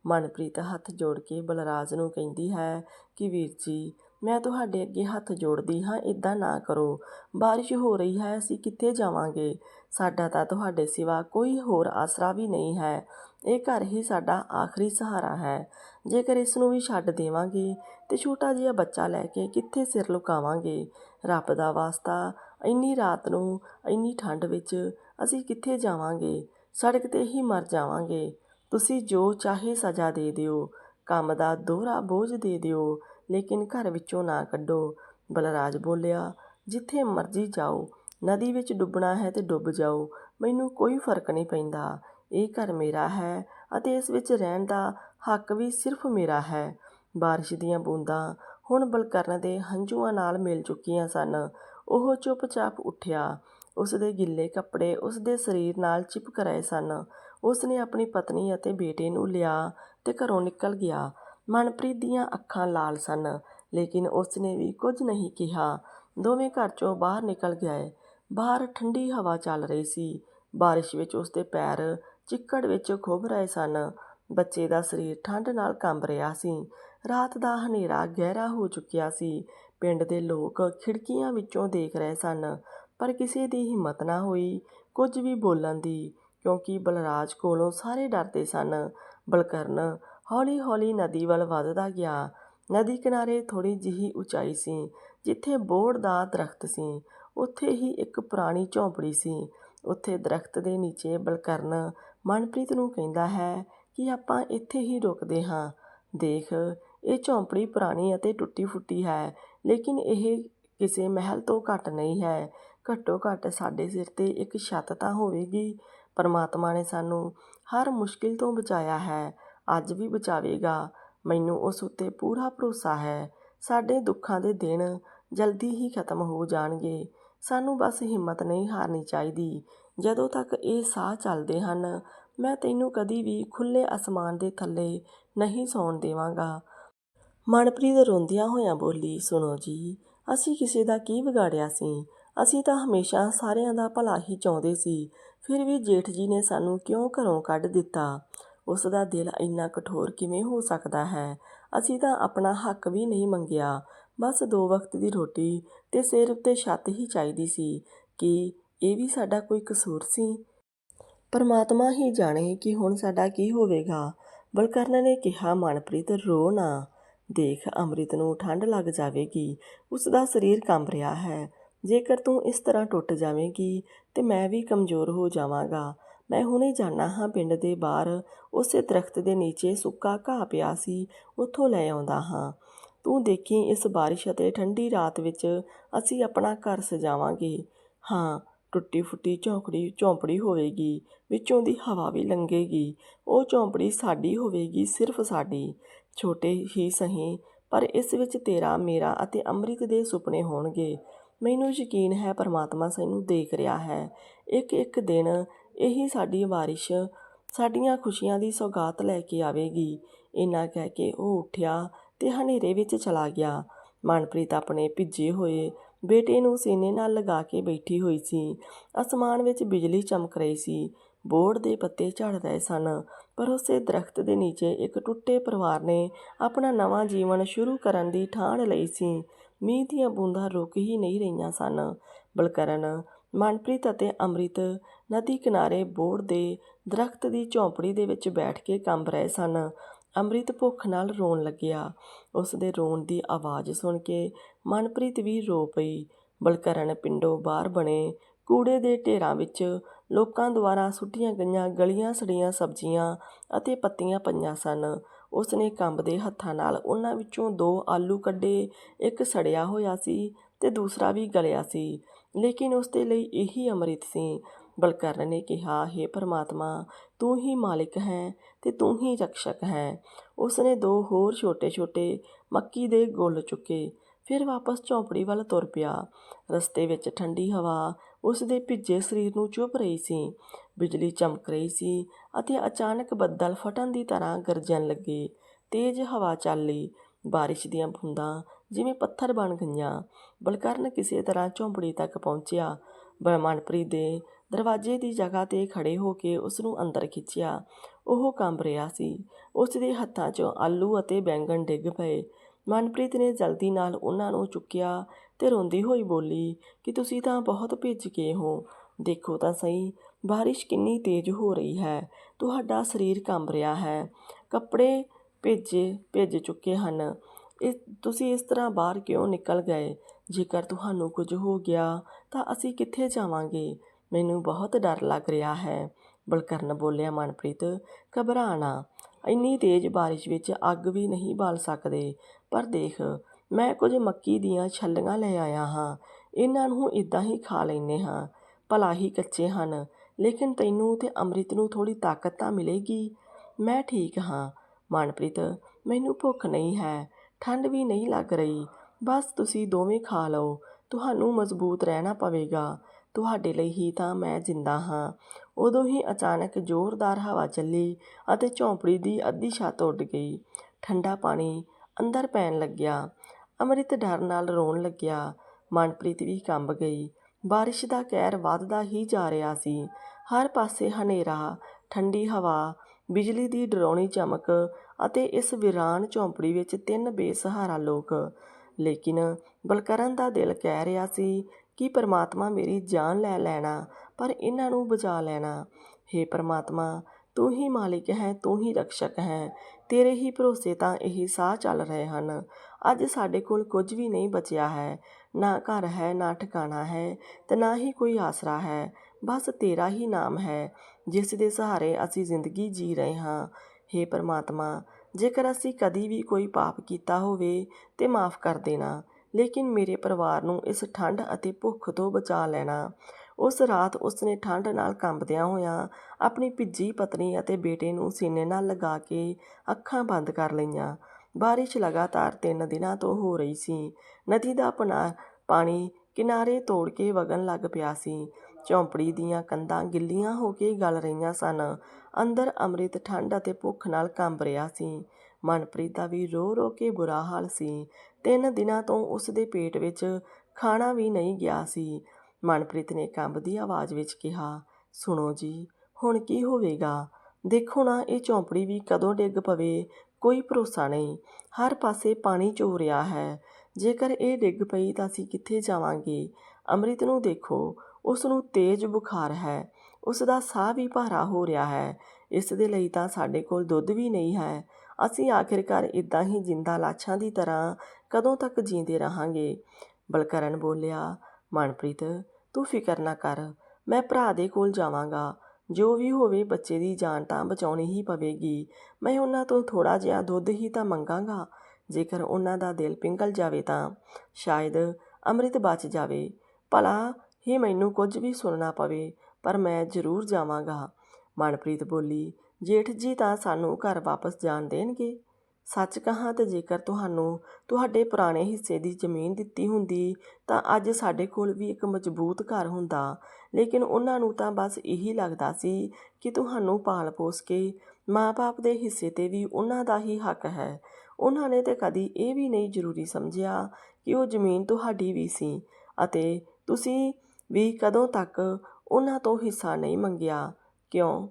ਮਨਪ੍ਰੀਤ ਹੱਥ ਜੋੜ ਕੇ ਬਲਰਾਜ ਨੂੰ ਕਹਿੰਦੀ ਹੈ ਕਿ, ਵੀਰ ਜੀ ਮੈਂ ਤੁਹਾਡੇ ਅੱਗੇ ਹੱਥ ਜੋੜਦੀ ਹਾਂ ਇਦਾਂ ਨਾ ਕਰੋ। ਬਾਰਿਸ਼ ਹੋ ਰਹੀ ਹੈ, ਅਸੀਂ ਕਿੱਥੇ ਜਾਵਾਂਗੇ? ਸਾਡਾ ਤਾਂ ਤੁਹਾਡੇ ਸਿਵਾ ਕੋਈ ਹੋਰ ਆਸਰਾ ਵੀ ਨਹੀਂ ਹੈ। ਇਹ ਘਰ ਹੀ ਸਾਡਾ ਆਖਰੀ ਸਹਾਰਾ ਹੈ। ਜੇਕਰ ਇਸ ਨੂੰ ਵੀ ਛੱਡ ਦੇਵਾਂਗੇ, ਤੇ ਛੋਟਾ ਜਿਹਾ ਬੱਚਾ ਲੈ ਕੇ ਕਿੱਥੇ ਸਿਰ ਲੁਕਾਵਾਂਗੇ? ਰੱਬ ਦਾ ਵਾਸਤਾ, ਇੰਨੀ ਰਾਤ ਨੂੰ, ਇੰਨੀ ਠੰਡ ਵਿੱਚ ਅਸੀਂ ਕਿੱਥੇ ਜਾਵਾਂਗੇ? ਸੜਕ ਤੇ ਹੀ ਮਰ ਜਾਵਾਂਗੇ। ਤੁਸੀਂ ਜੋ ਚਾਹੇ ਸਜ਼ਾ ਦੇ ਦਿਓ, ਕੰਮ ਦਾ ਦੋਹਰਾ ਬੋਝ ਦੇ ਦਿਓ। ਲੇਕਿਨ ਘਰ ਵਿੱਚੋਂ ਨਾ ਕੱਢੋ। ਬਲਰਾਜ ਬੋਲਿਆ, ਜਿੱਥੇ ਮਰਜ਼ੀ ਜਾਓ, ਨਦੀ ਵਿੱਚ ਡੁੱਬਣਾ ਹੈ ਤੇ ਡੁੱਬ ਜਾਓ, ਮੈਨੂੰ ਕੋਈ ਫ਼ਰਕ ਨਹੀਂ ਪੈਂਦਾ। ਇਹ ਘਰ ਮੇਰਾ ਹੈ ਅਤੇ ਇਸ ਵਿੱਚ ਰਹਿਣ ਦਾ ਹੱਕ ਵੀ ਸਿਰਫ ਮੇਰਾ ਹੈ। ਬਾਰਿਸ਼ ਦੀਆਂ ਬੂੰਦਾਂ ਹੁਣ ਬਲਕਰਨ ਦੇ ਹੰਝੂਆਂ ਨਾਲ ਮਿਲ ਚੁੱਕੀਆਂ ਸਨ। ਉਹ ਚੁੱਪਚਾਪ ਉੱਠਿਆ। ਉਸ ਦੇ ਗਿੱਲੇ ਕੱਪੜੇ ਉਸ ਦੇ ਸਰੀਰ ਨਾਲ ਚਿਪਕ ਰਹੇ ਸਨ। ਉਸ ਨੇ ਆਪਣੀ ਪਤਨੀ ਅਤੇ ਬੇਟੇ ਨੂੰ ਲਿਆ ਤੇ ਘਰੋਂ ਨਿਕਲ ਗਿਆ। ਮਨਪ੍ਰੀਤ ਦੀਆਂ ਅੱਖਾਂ ਲਾਲ ਸਨ, ਲੇਕਿਨ ਉਸ ਨੇ ਵੀ ਕੁਝ ਨਹੀਂ ਕਿਹਾ। ਦੋਵੇਂ ਘਰ ਚੋਂ ਬਾਹਰ ਨਿਕਲ ਗਏ। ਬਾਹਰ ਠੰਡੀ ਹਵਾ ਚੱਲ ਰਹੀ ਸੀ। ਬਾਰਿਸ਼ ਵਿੱਚ ਉਸ ਦੇ ਪੈਰ ਚਿੱਕੜ ਵਿੱਚ ਖੁੱਭ ਰਹੇ ਸਨ। ਬੱਚੇ ਦਾ ਸਰੀਰ ਠੰਡ ਨਾਲ ਕੰਬ ਰਿਹਾ ਸੀ। ਰਾਤ ਦਾ ਹਨੇਰਾ ਗਹਿਰਾ ਹੋ ਚੁੱਕਿਆ ਸੀ। ਪਿੰਡ ਦੇ ਲੋਕ ਖਿੜਕੀਆਂ ਵਿੱਚੋਂ ਦੇਖ ਰਹੇ ਸਨ, ਪਰ ਕਿਸੇ ਦੀ ਹਿੰਮਤ ਨਾ ਹੋਈ ਕੁਝ ਵੀ ਬੋਲਣ ਦੀ, ਕਿਉਂਕਿ ਬਲਰਾਜ ਕੋਲੋਂ ਸਾਰੇ ਡਰਦੇ ਸਨ। ਬਲਕਰਨ ਹੌਲੀ-ਹੌਲੀ ਨਦੀ ਵੱਲ ਵੱਧਦਾ ਗਿਆ। ਨਦੀ ਕਿਨਾਰੇ ਥੋੜ੍ਹੀ ਜਿਹੀ ਉਚਾਈ ਸੀ, ਜਿੱਥੇ ਬੋੜ ਦਾ ਦਰਖਤ ਸੀ। ਉੱਥੇ ਹੀ ਇੱਕ ਪੁਰਾਣੀ ਝੌਂਪੜੀ ਸੀ। ਉੱਥੇ ਦਰਖਤ ਦੇ ਨੀਚੇ ਬਲਕਰਨ ਮਨਪ੍ਰੀਤ ਨੂੰ ਕਹਿੰਦਾ ਹੈ ਕਿ ਆਪਾਂ ਇੱਥੇ ਹੀ ਰੁਕਦੇ ਹਾਂ। ਦੇਖ, ਇਹ ਝੌਂਪੜੀ ਪੁਰਾਣੀ ਅਤੇ ਟੁੱਟੀ ਫੁੱਟੀ ਹੈ, ਲੇਕਿਨ ਇਹ ਕਿਸੇ ਮਹਿਲ ਤੋਂ ਘੱਟ ਨਹੀਂ ਹੈ। ਘੱਟੋ ਘੱਟ ਸਾਡੇ ਸਿਰ ਤੇ ਇੱਕ ਛੱਤ ਤਾਂ ਹੋਵੇਗੀ। ਪਰਮਾਤਮਾ ਨੇ ਸਾਨੂੰ ਹਰ ਮੁਸ਼ਕਿਲ ਤੋਂ ਬਚਾਇਆ ਹੈ। ਅੱਜ ਵੀ ਬਚਾਵੇਗਾ। ਮੈਨੂੰ ਉਸ ਉੱਤੇ ਪੂਰਾ ਭਰੋਸਾ ਹੈ। ਸਾਡੇ ਦੁੱਖਾਂ ਦੇ ਦਿਨ ਜਲਦੀ ਹੀ ਖਤਮ ਹੋ ਜਾਣਗੇ। ਸਾਨੂੰ ਬਸ ਹਿੰਮਤ ਨਹੀਂ ਹਾਰਨੀ ਚਾਹੀਦੀ। ਜਦੋਂ ਤੱਕ ਇਹ ਸਾਹ ਚੱਲਦੇ ਹਨ, ਮੈਂ ਤੈਨੂੰ ਕਦੀ ਵੀ ਖੁੱਲੇ ਅਸਮਾਨ ਦੇ ਥੱਲੇ ਨਹੀਂ ਸੌਣ ਦੇਵਾਂਗਾ। ਮਨਪ੍ਰੀਤ ਰੋਂਦਿਆਂ ਹੋਇਆਂ ਬੋਲੀ, ਸੁਣੋ ਜੀ, ਅਸੀਂ ਕਿਸੇ ਦਾ ਕੀ ਵਿਗਾੜਿਆ ਸੀ? ਅਸੀਂ ਤਾਂ ਹਮੇਸ਼ਾ ਸਾਰਿਆਂ ਦਾ ਭਲਾ ਹੀ ਚਾਹੁੰਦੇ ਸੀ। ਫਿਰ ਵੀ ਜੇਠ ਜੀ ਨੇ ਸਾਨੂੰ ਕਿਉਂ ਘਰੋਂ ਕੱਢ ਦਿੱਤਾ? ਉਸ ਦਾ ਦਿਲ ਇੰਨਾ ਕਠੋਰ ਕਿਵੇਂ ਹੋ ਸਕਦਾ ਹੈ? ਅਸੀਂ ਤਾਂ ਆਪਣਾ ਹੱਕ ਵੀ ਨਹੀਂ ਮੰਗਿਆ। ਬਸ ਦੋ ਵਕਤ ਦੀ ਰੋਟੀ ਤੇ ਸਿਰ ਉੱਤੇ ਛੱਤ ਹੀ ਚਾਹੀਦੀ ਸੀ ਕਿ ਇਹ ਵੀ ਸਾਡਾ ਕੋਈ ਕਸੂਰ ਸੀ। ਪਰਮਾਤਮਾ ਹੀ ਜਾਣੇ ਕਿ ਹੁਣ ਸਾਡਾ ਕੀ ਹੋਵੇਗਾ। ਬਲਕਰਨ ਨੇ ਕਿਹਾ, ਮਨਪ੍ਰੀਤ, ਰੋ ਨਾ। ਦੇਖ, ਅੰਮ੍ਰਿਤ ਨੂੰ ਠੰਡ ਲੱਗ ਜਾਵੇਗੀ। ਉਸ ਦਾ ਸਰੀਰ ਕੰਬ ਰਿਹਾ ਹੈ। ਜੇਕਰ ਤੂੰ ਇਸ ਤਰ੍ਹਾਂ ਟੁੱਟ ਜਾਵੇਂਗੀ ਤੇ ਮੈਂ ਵੀ ਕਮਜ਼ੋਰ ਹੋ ਜਾਵਾਂਗਾ। ਮੈਂ ਹੁਣੇ ਜਾਣਾ ਹਾਂ ਪਿੰਡ ਦੇ ਬਾਹਰ। ਉਸੇ ਦਰਖਤ ਦੇ ਨੀਚੇ ਸੁੱਕਾ ਘਾਹ ਪਿਆ ਸੀ, ਉੱਥੋਂ ਲੈ ਆਉਂਦਾ ਹਾਂ। ਤੂੰ ਦੇਖੀ ਇਸ ਬਾਰਿਸ਼ ਅਤੇ ਠੰਡੀ ਰਾਤ ਵਿੱਚ ਅਸੀਂ ਆਪਣਾ ਘਰ ਸਜਾਵਾਂਗੇ। ਹਾਂ ਟੁੱਟੀ ਫੁੱਟੀ ਝੌਂਕੜੀ, ਝੌਂਪੜੀ ਹੋਵੇਗੀ, ਵਿੱਚੋਂ ਦੀ ਹਵਾ ਵੀ ਲੰਘੇਗੀ। ਉਹ ਝੌਂਪੜੀ ਸਾਡੀ ਹੋਵੇਗੀ, ਸਿਰਫ ਸਾਡੀ। ਛੋਟੇ ਹੀ ਸਹੀ, ਪਰ ਇਸ ਵਿੱਚ ਤੇਰਾ, ਮੇਰਾ ਅਤੇ ਅੰਮ੍ਰਿਤ ਦੇ ਸੁਪਨੇ ਹੋਣਗੇ। ਮੈਨੂੰ ਯਕੀਨ ਹੈ ਪਰਮਾਤਮਾ ਸਾਨੂੰ ਦੇਖ ਰਿਹਾ ਹੈ। ਇੱਕ ਇੱਕ ਦਿਨ ਇਹੀ ਸਾਡੀ ਬਾਰਿਸ਼ ਸਾਡੀਆਂ ਖੁਸ਼ੀਆਂ ਦੀ ਸੌਗਾਤ ਲੈ ਕੇ ਆਵੇਗੀ। ਇੰਨਾ ਕਹਿ ਕੇ ਉਹ ਉੱਠਿਆ ਤੇ ਹਨੇਰੇ ਵਿੱਚ ਚਲਾ ਗਿਆ। ਮਨਪ੍ਰੀਤ ਆਪਣੇ ਭਿੱਜੇ ਹੋਏ ਬੇਟੇ ਨੂੰ ਸੀਨੇ ਨਾਲ ਲਗਾ ਕੇ ਬੈਠੀ ਹੋਈ ਸੀ। ਅਸਮਾਨ ਵਿੱਚ ਬਿਜਲੀ ਚਮਕ ਰਹੀ ਸੀ। ਬੋਰਡ ਦੇ ਪੱਤੇ ਝੜ ਰਹੇ ਸਨ, ਪਰ ਉਸੇ ਦਰਖਤ ਦੇ ਨੀਚੇ ਇੱਕ ਟੁੱਟੇ ਪਰਿਵਾਰ ਨੇ ਆਪਣਾ ਨਵਾਂ ਜੀਵਨ ਸ਼ੁਰੂ ਕਰਨ ਦੀ ਠਾਣ ਲਈ ਸੀ। ਮੀਂਹ ਦੀਆਂ ਬੂੰਦਾਂ ਰੁਕ ਹੀ ਨਹੀਂ ਰਹੀਆਂ ਸਨ। ਬਲਕਰਨ, ਮਨਪ੍ਰੀਤ ਅਤੇ ਅੰਮ੍ਰਿਤ ਨਦੀ ਕਿਨਾਰੇ ਬੋੜ ਦੇ ਦਰਖਤ ਦੀ ਝੌਂਪੜੀ ਦੇ ਵਿੱਚ ਬੈਠ ਕੇ ਕੰਬ ਰਹੇ ਸਨ। ਅੰਮ੍ਰਿਤ ਭੁੱਖ ਨਾਲ ਰੋਣ ਲੱਗਿਆ। ਉਸ ਦੇ ਰੋਣ ਦੀ ਆਵਾਜ਼ ਸੁਣ ਕੇ ਮਨਪ੍ਰੀਤ ਵੀ ਰੋ ਪਈ। ਬਲਕਰਨ ਪਿੰਡੋਂ ਬਾਹਰ ਬਣੇ ਕੂੜੇ ਦੇ ਢੇਰਾਂ ਵਿੱਚ ਲੋਕਾਂ ਦੁਆਰਾ ਸੁੱਟੀਆਂ ਗਈਆਂ ਗਲੀਆਂ ਸੜੀਆਂ ਸਬਜ਼ੀਆਂ ਅਤੇ ਪੱਤੀਆਂ ਪਈਆਂ ਸਨ। ਉਸ ਨੇ ਕੰਬ ਦੇ ਹੱਥਾਂ ਨਾਲ ਉਹਨਾਂ ਵਿੱਚੋਂ ਦੋ ਆਲੂ ਕੱਢੇ, ਇੱਕ ਸੜਿਆ ਹੋਇਆ ਸੀ ਤੇ ਦੂਸਰਾ ਵੀ ਗਲਿਆ ਸੀ। ਲੇਕਿਨ ਉਸ ਦੇ ਲਈ ਇਹੀ ਅੰਮ੍ਰਿਤ ਸੀ। ਬਲਕਰਨ ਨੇ ਕਿਹਾ, ਹੇ ਪਰਮਾਤਮਾ, ਤੂੰ ਹੀ ਮਾਲਿਕ ਹੈ ਤੇ ਤੂੰ ਹੀ ਰਕਸ਼ਕ ਹੈ। ਉਸਨੇ ਦੋ ਹੋਰ ਛੋਟੇ-ਛੋਟੇ ਮੱਕੀ ਦੇ ਗੁੱਲ ਚੁੱਕੇ। ਫਿਰ ਵਾਪਸ ਝੌਂਪੜੀ ਵੱਲ ਤੁਰ ਪਿਆ। ਰਸਤੇ ਵਿੱਚ ਠੰਡੀ ਹਵਾ ਉਸ ਦੇ ਭਿੱਜੇ ਸਰੀਰ ਨੂੰ ਚੁੱਭ ਰਹੀ ਸੀ। ਬਿਜਲੀ ਚਮਕ ਰਹੀ ਸੀ ਅਤੇ ਅਚਾਨਕ ਬੱਦਲ ਫਟਣ ਦੀ ਤਰ੍ਹਾਂ ਗਰਜਣ ਲੱਗੇ। ਤੇਜ਼ ਹਵਾ ਚੱਲੀ ਬਾਰਿਸ਼ ਦੀਆਂ ਬੂੰਦਾਂ ਜਿਵੇਂ ਪੱਥਰ ਬਣ ਗਈਆਂ। ਬਲਕਰਨ ਕਿਸੇ ਤਰ੍ਹਾਂ ਝੌਂਪੜੀ ਤੱਕ ਪਹੁੰਚਿਆ। ਮਨਪ੍ਰੀਤ ਦੇ ਦਰਵਾਜ਼ੇ ਦੀ ਜਗ੍ਹਾ ਤੇ ਖੜੇ ਹੋ ਕੇ ਉਸ ਨੂੰ ਅੰਦਰ ਖਿੱਚਿਆ। ਉਹ ਕੰਬ ਰਿਹਾ ਸੀ। ਉਸ ਦੇ ਹੱਥਾਂ 'ਚੋਂ ਆਲੂ ਅਤੇ ਬੈਂਗਣ ਡਿੱਗ ਪਏ। ਮਨਪ੍ਰੀਤ ਨੇ ਜਲਦੀ ਨਾਲ ਉਹਨਾਂ ਨੂੰ ਚੁੱਕਿਆ ਤੇ ਰੋਂਦੀ ਹੋਈ ਬੋਲੀ, ਕਿ ਤੁਸੀਂ ਤਾਂ ਬਹੁਤ ਭਿੱਜ ਗਏ ਹੋ। ਦੇਖੋ ਤਾਂ ਸਹੀ, ਬਾਰਿਸ਼ ਕਿੰਨੀ ਤੇਜ਼ ਹੋ ਰਹੀ ਹੈ। ਤੁਹਾਡਾ ਸਰੀਰ ਕੰਬ ਰਿਹਾ ਹੈ। ਕੱਪੜੇ ਭਿੱਜੇ, ਭਿੱਜ ਚੁੱਕੇ ਹਨ। ਇਸ, ਤੁਸੀਂ ਇਸ ਤਰ੍ਹਾਂ ਬਾਹਰ ਕਿਉਂ ਨਿਕਲ ਗਏ? ਜੇਕਰ ਤੁਹਾਨੂੰ ਕੁਝ ਹੋ ਗਿਆ, ਤਾਂ ਅਸੀਂ ਕਿੱਥੇ ਜਾਵਾਂਗੇ? ਮੈਨੂੰ ਬਹੁਤ ਡਰ ਲੱਗ ਰਿਹਾ ਹੈ। ਬਲਕਰਨ ਬੋਲਿਆ, ਮਨਪ੍ਰੀਤ, ਘਬਰਾ ਨਾ। ਇੰਨੀ ਤੇਜ਼ ਬਾਰਿਸ਼ ਵਿੱਚ ਅੱਗ ਵੀ ਨਹੀਂ ਬਾਲ ਸਕਦੇ। ਪਰ ਦੇਖ, ਮੈਂ ਕੁਝ ਮੱਕੀ ਦੀਆਂ ਛੱਲੀਆਂ ਲੈ ਆਇਆ ਹਾਂ। ਇਹਨਾਂ ਨੂੰ ਇਦਾਂ ਹੀ ਖਾ ਲੈਨੇ ਹਾਂ। ਭਲਾ ਹੀ ਕੱਚੇ ਹਨ, ਲੇਕਿਨ ਤੈਨੂੰ ਤੇ ਅੰਮ੍ਰਿਤ ਨੂੰ ਥੋੜੀ ਤਾਕਤ ਤਾਂ ਮਿਲੇਗੀ। ਮੈਂ ਠੀਕ ਹਾਂ। ਮਨਪ੍ਰੀਤ, ਮੈਨੂੰ ਭੁੱਖ ਨਹੀਂ ਹੈ। ਠੰਡ ਵੀ ਨਹੀਂ ਲੱਗ ਰਹੀ। ਬਸ ਤੁਸੀਂ ਦੋਵੇਂ ਖਾ ਲਓ। ਤੁਹਾਨੂੰ ਮਜ਼ਬੂਤ ਰਹਿਣਾ ਪਵੇਗਾ। ਤੁਹਾਡੇ ਲਈ ਹੀ ਤਾਂ ਮੈਂ ਜਿੰਦਾ ਹਾਂ। ਉਦੋਂ ਹੀ ਅਚਾਨਕ ਜ਼ੋਰਦਾਰ ਹਵਾ ਚੱਲੀ ਅਤੇ ਝੌਂਪੜੀ ਦੀ ਅੱਧੀ ਛੱਤ ਉੱਡ ਗਈ। ਠੰਡਾ ਪਾਣੀ ਅੰਦਰ ਪੈਣ ਲੱਗਿਆ। ਅੰਮ੍ਰਿਤ ਡਰ ਨਾਲ ਰੋਣ ਲੱਗਿਆ। ਮਨਪ੍ਰੀਤ ਵੀ ਕੰਬ ਗਈ। ਬਾਰਿਸ਼ ਦਾ ਕਹਿਰ ਵੱਧਦਾ ਹੀ ਜਾ ਰਿਹਾ ਸੀ। ਹਰ ਪਾਸੇ ਹਨੇਰਾ, ਠੰਡੀ ਹਵਾ, ਬਿਜਲੀ ਦੀ ਡਰਾਉਣੀ ਚਮਕ ਅਤੇ ਇਸ ਵੀਰਾਨ ਝੌਂਪੜੀ ਵਿੱਚ ਤਿੰਨ ਬੇਸਹਾਰਾ ਲੋਕ। ਲੇਕਿਨ ਬਲਕਰਨ ਦਾ ਦਿਲ ਕਹਿ ਰਿਹਾ ਸੀ ਕਿ ਪਰਮਾਤਮਾ ਮੇਰੀ ਜਾਨ ਲੈ ਲੈਣਾ, ਪਰ ਇਹਨਾਂ ਨੂੰ ਬਚਾ ਲੈਣਾ। ਹੇ ਪਰਮਾਤਮਾ, ਤੂੰ ਹੀ ਮਾਲਿਕ ਹੈ, ਤੂੰ ਹੀ ਰਕਸ਼ਕ ਹੈ। ਤੇਰੇ ਹੀ ਭਰੋਸੇ ਤਾਂ ਇਹ ਸਾਹ ਚੱਲ ਰਹੇ ਹਨ। ਅੱਜ ਸਾਡੇ ਕੋਲ ਕੁਝ ਵੀ ਨਹੀਂ ਬਚਿਆ ਹੈ। ਨਾ ਘਰ ਹੈ, ਨਾ ਠਿਕਾਣਾ ਹੈ ਤੇ ਨਾ ਹੀ ਕੋਈ ਆਸਰਾ ਹੈ। ਬਸ ਤੇਰਾ ਹੀ ਨਾਮ ਹੈ, ਜਿਸ ਦੇ ਸਹਾਰੇ ਅਸੀਂ ਜ਼ਿੰਦਗੀ ਜੀ ਰਹੇ ਹਾਂ। ਹੇ ਪਰਮਾਤਮਾ, ਜੇਕਰ ਅਸੀਂ ਕਦੀ ਵੀ ਕੋਈ ਪਾਪ ਕੀਤਾ ਹੋਵੇ ਤੇ ਮਾਫ ਕਰ ਦੇਣਾ। ਲੇਕਿਨ ਮੇਰੇ ਪਰਿਵਾਰ ਨੂੰ ਇਸ ਠੰਡ ਅਤੇ ਭੁੱਖ ਤੋਂ ਬਚਾ ਲੈਣਾ। ਉਸ ਰਾਤ ਉਸਨੇ ਠੰਡ ਨਾਲ ਕੰਬਦਿਆਂ ਹੋਇਆਂ ਆਪਣੀ ਭਿੱਜੀ ਪਤਨੀ ਅਤੇ ਬੇਟੇ ਨੂੰ ਸੀਨੇ ਨਾਲ ਲਗਾ ਕੇ ਅੱਖਾਂ ਬੰਦ ਕਰ ਲਈਆਂ। ਬਾਰਿਸ਼ ਲਗਾਤਾਰ 3 ਦਿਨਾਂ ਤੋਂ ਹੋ ਰਹੀ ਸੀ। ਨਦੀ ਦਾ ਪਨਾ ਪਾਣੀ ਕਿਨਾਰੇ ਤੋੜ ਕੇ ਵਗਣ ਲੱਗ ਪਿਆ ਸੀ। ਝੌਂਪੜੀ ਦੀਆਂ ਕੰਧਾਂ ਗਿੱਲੀਆਂ ਹੋ ਕੇ ਗਲ ਰਹੀਆਂ ਸਨ। ਅੰਦਰ ਅੰਮ੍ਰਿਤ ਠੰਡ ਅਤੇ ਭੁੱਖ ਨਾਲ ਕੰਬ ਰਿਹਾ ਸੀ। ਮਨਪ੍ਰੀਤ ਦਾ ਵੀ ਰੋ ਰੋ ਕੇ ਬੁਰਾ ਹਾਲ ਸੀ। ਤਿੰਨ ਦਿਨਾਂ ਤੋਂ ਉਸ ਦੇ ਪੇਟ ਵਿੱਚ ਖਾਣਾ ਵੀ ਨਹੀਂ ਗਿਆ ਸੀ। ਮਨਪ੍ਰੀਤ ਨੇ ਕੰਬਦੀ ਆਵਾਜ਼ ਵਿੱਚ ਕਿਹਾ, ਸੁਣੋ ਜੀ, ਹੁਣ ਕੀ ਹੋਵੇਗਾ? ਦੇਖੋ ਨਾ, ਇਹ ਝੌਂਪੜੀ ਵੀ ਕਦੋਂ ਡਿੱਗ ਪਵੇ? ਕੋਈ ਭਰੋਸਾ ਨਹੀਂ। ਹਰ ਪਾਸੇ ਪਾਣੀ ਚੋ ਰਿਹਾ ਹੈ। ਜੇਕਰ ਇਹ ਡਿੱਗ ਪਈ ਤਾਂ ਅਸੀਂ ਕਿੱਥੇ ਜਾਵਾਂਗੇ? ਅੰਮ੍ਰਿਤ ਨੂੰ ਦੇਖੋ, ਉਸ ਨੂੰ ਤੇਜ਼ ਬੁਖਾਰ ਹੈ। ਉਸ ਦਾ ਸਾਹ ਵੀ ਭਾਰਾ ਹੋ ਰਿਹਾ ਹੈ। ਇਸ ਦੇ ਲਈ ਤਾਂ ਸਾਡੇ ਕੋਲ ਦੁੱਧ ਵੀ ਨਹੀਂ ਹੈ। ਅਸੀਂ ਆਖਿਰਕਾਰ ਇਦਾਂ ਹੀ ਜਿੰਦਾ ਲਾਛਾਂ ਦੀ ਤਰ੍ਹਾਂ ਕਦੋਂ ਤੱਕ ਜੀਂਦੇ ਰਹਾਂਗੇ? ਬਲਕਰਨ ਬੋਲਿਆ, ਮਨਪ੍ਰੀਤ, ਤੂੰ ਫਿਕਰ ਨਾ ਕਰ, ਮੈਂ ਭਰਾ ਦੇ ਕੋਲ ਜਾਵਾਂਗਾ। ਜੋ ਵੀ ਹੋਵੇ ਬੱਚੇ ਦੀ ਜਾਨ ਤਾਂ ਬਚਾਉਣੀ ਹੀ ਪਵੇਗੀ। ਮੈਂ ਉਹਨਾਂ ਤੋਂ ਥੋੜਾ ਜਿਹਾ ਦੁੱਧ ਹੀ ਤਾਂ ਮੰਗਾਂਗਾ। ਜੇਕਰ ਉਹਨਾਂ ਦਾ ਦਿਲ ਪਿੰਗਲ ਜਾਵੇ ਤਾਂ ਸ਼ਾਇਦ ਅੰਮ੍ਰਿਤ ਬਚ ਜਾਵੇ। ਭਲਾ ਹੀ ਮੈਨੂੰ ਕੁਝ ਵੀ ਸੁਣਨਾ ਪਵੇ, ਪਰ ਮੈਂ ਜ਼ਰੂਰ ਜਾਵਾਂਗਾ। ਮਨਪ੍ਰੀਤ ਬੋਲੀ ਜੇਠ ਜੀ ਤਾਂ ਸਾਨੂੰ ਘਰ ਵਾਪਸ ਜਾਣ ਦੇਣਗੇ। ਸੱਚ ਕਹਾਂ ਤਾਂ ਜੇਕਰ ਤੁਹਾਨੂੰ ਤੁਹਾਡੇ ਪੁਰਾਣੇ ਹਿੱਸੇ ਦੀ ਜ਼ਮੀਨ ਦਿੱਤੀ ਹੁੰਦੀ, ਤਾਂ ਅੱਜ ਸਾਡੇ ਕੋਲ ਵੀ ਇੱਕ ਮਜ਼ਬੂਤ ਘਰ ਹੁੰਦਾ। ਲੇਕਿਨ ਉਹਨਾਂ ਨੂੰ ਤਾਂ ਬਸ ਇਹੀ ਲੱਗਦਾ ਸੀ ਕਿ ਤੁਹਾਨੂੰ ਪਾਲ ਪੋਸ ਕੇ ਮਾਂ-ਬਾਪ ਦੇ ਹਿੱਸੇ 'ਤੇ ਵੀ ਉਹਨਾਂ ਦਾ ਹੀ ਹੱਕ ਹੈ। ਉਹਨਾਂ ਨੇ ਤੇ ਕਦੀ ਇਹ ਵੀ ਨਹੀਂ ਜ਼ਰੂਰੀ ਸਮਝਿਆ ਕਿ ਉਹ ਜ਼ਮੀਨ ਤੁਹਾਡੀ ਵੀ ਸੀ ਅਤੇ ਤੁਸੀਂ ਵੀ ਕਦੋਂ ਤੱਕ ਉਹਨਾਂ ਤੋਂ ਹਿੱਸਾ ਨਹੀਂ ਮੰਗਿਆ। ਕਿਉਂ?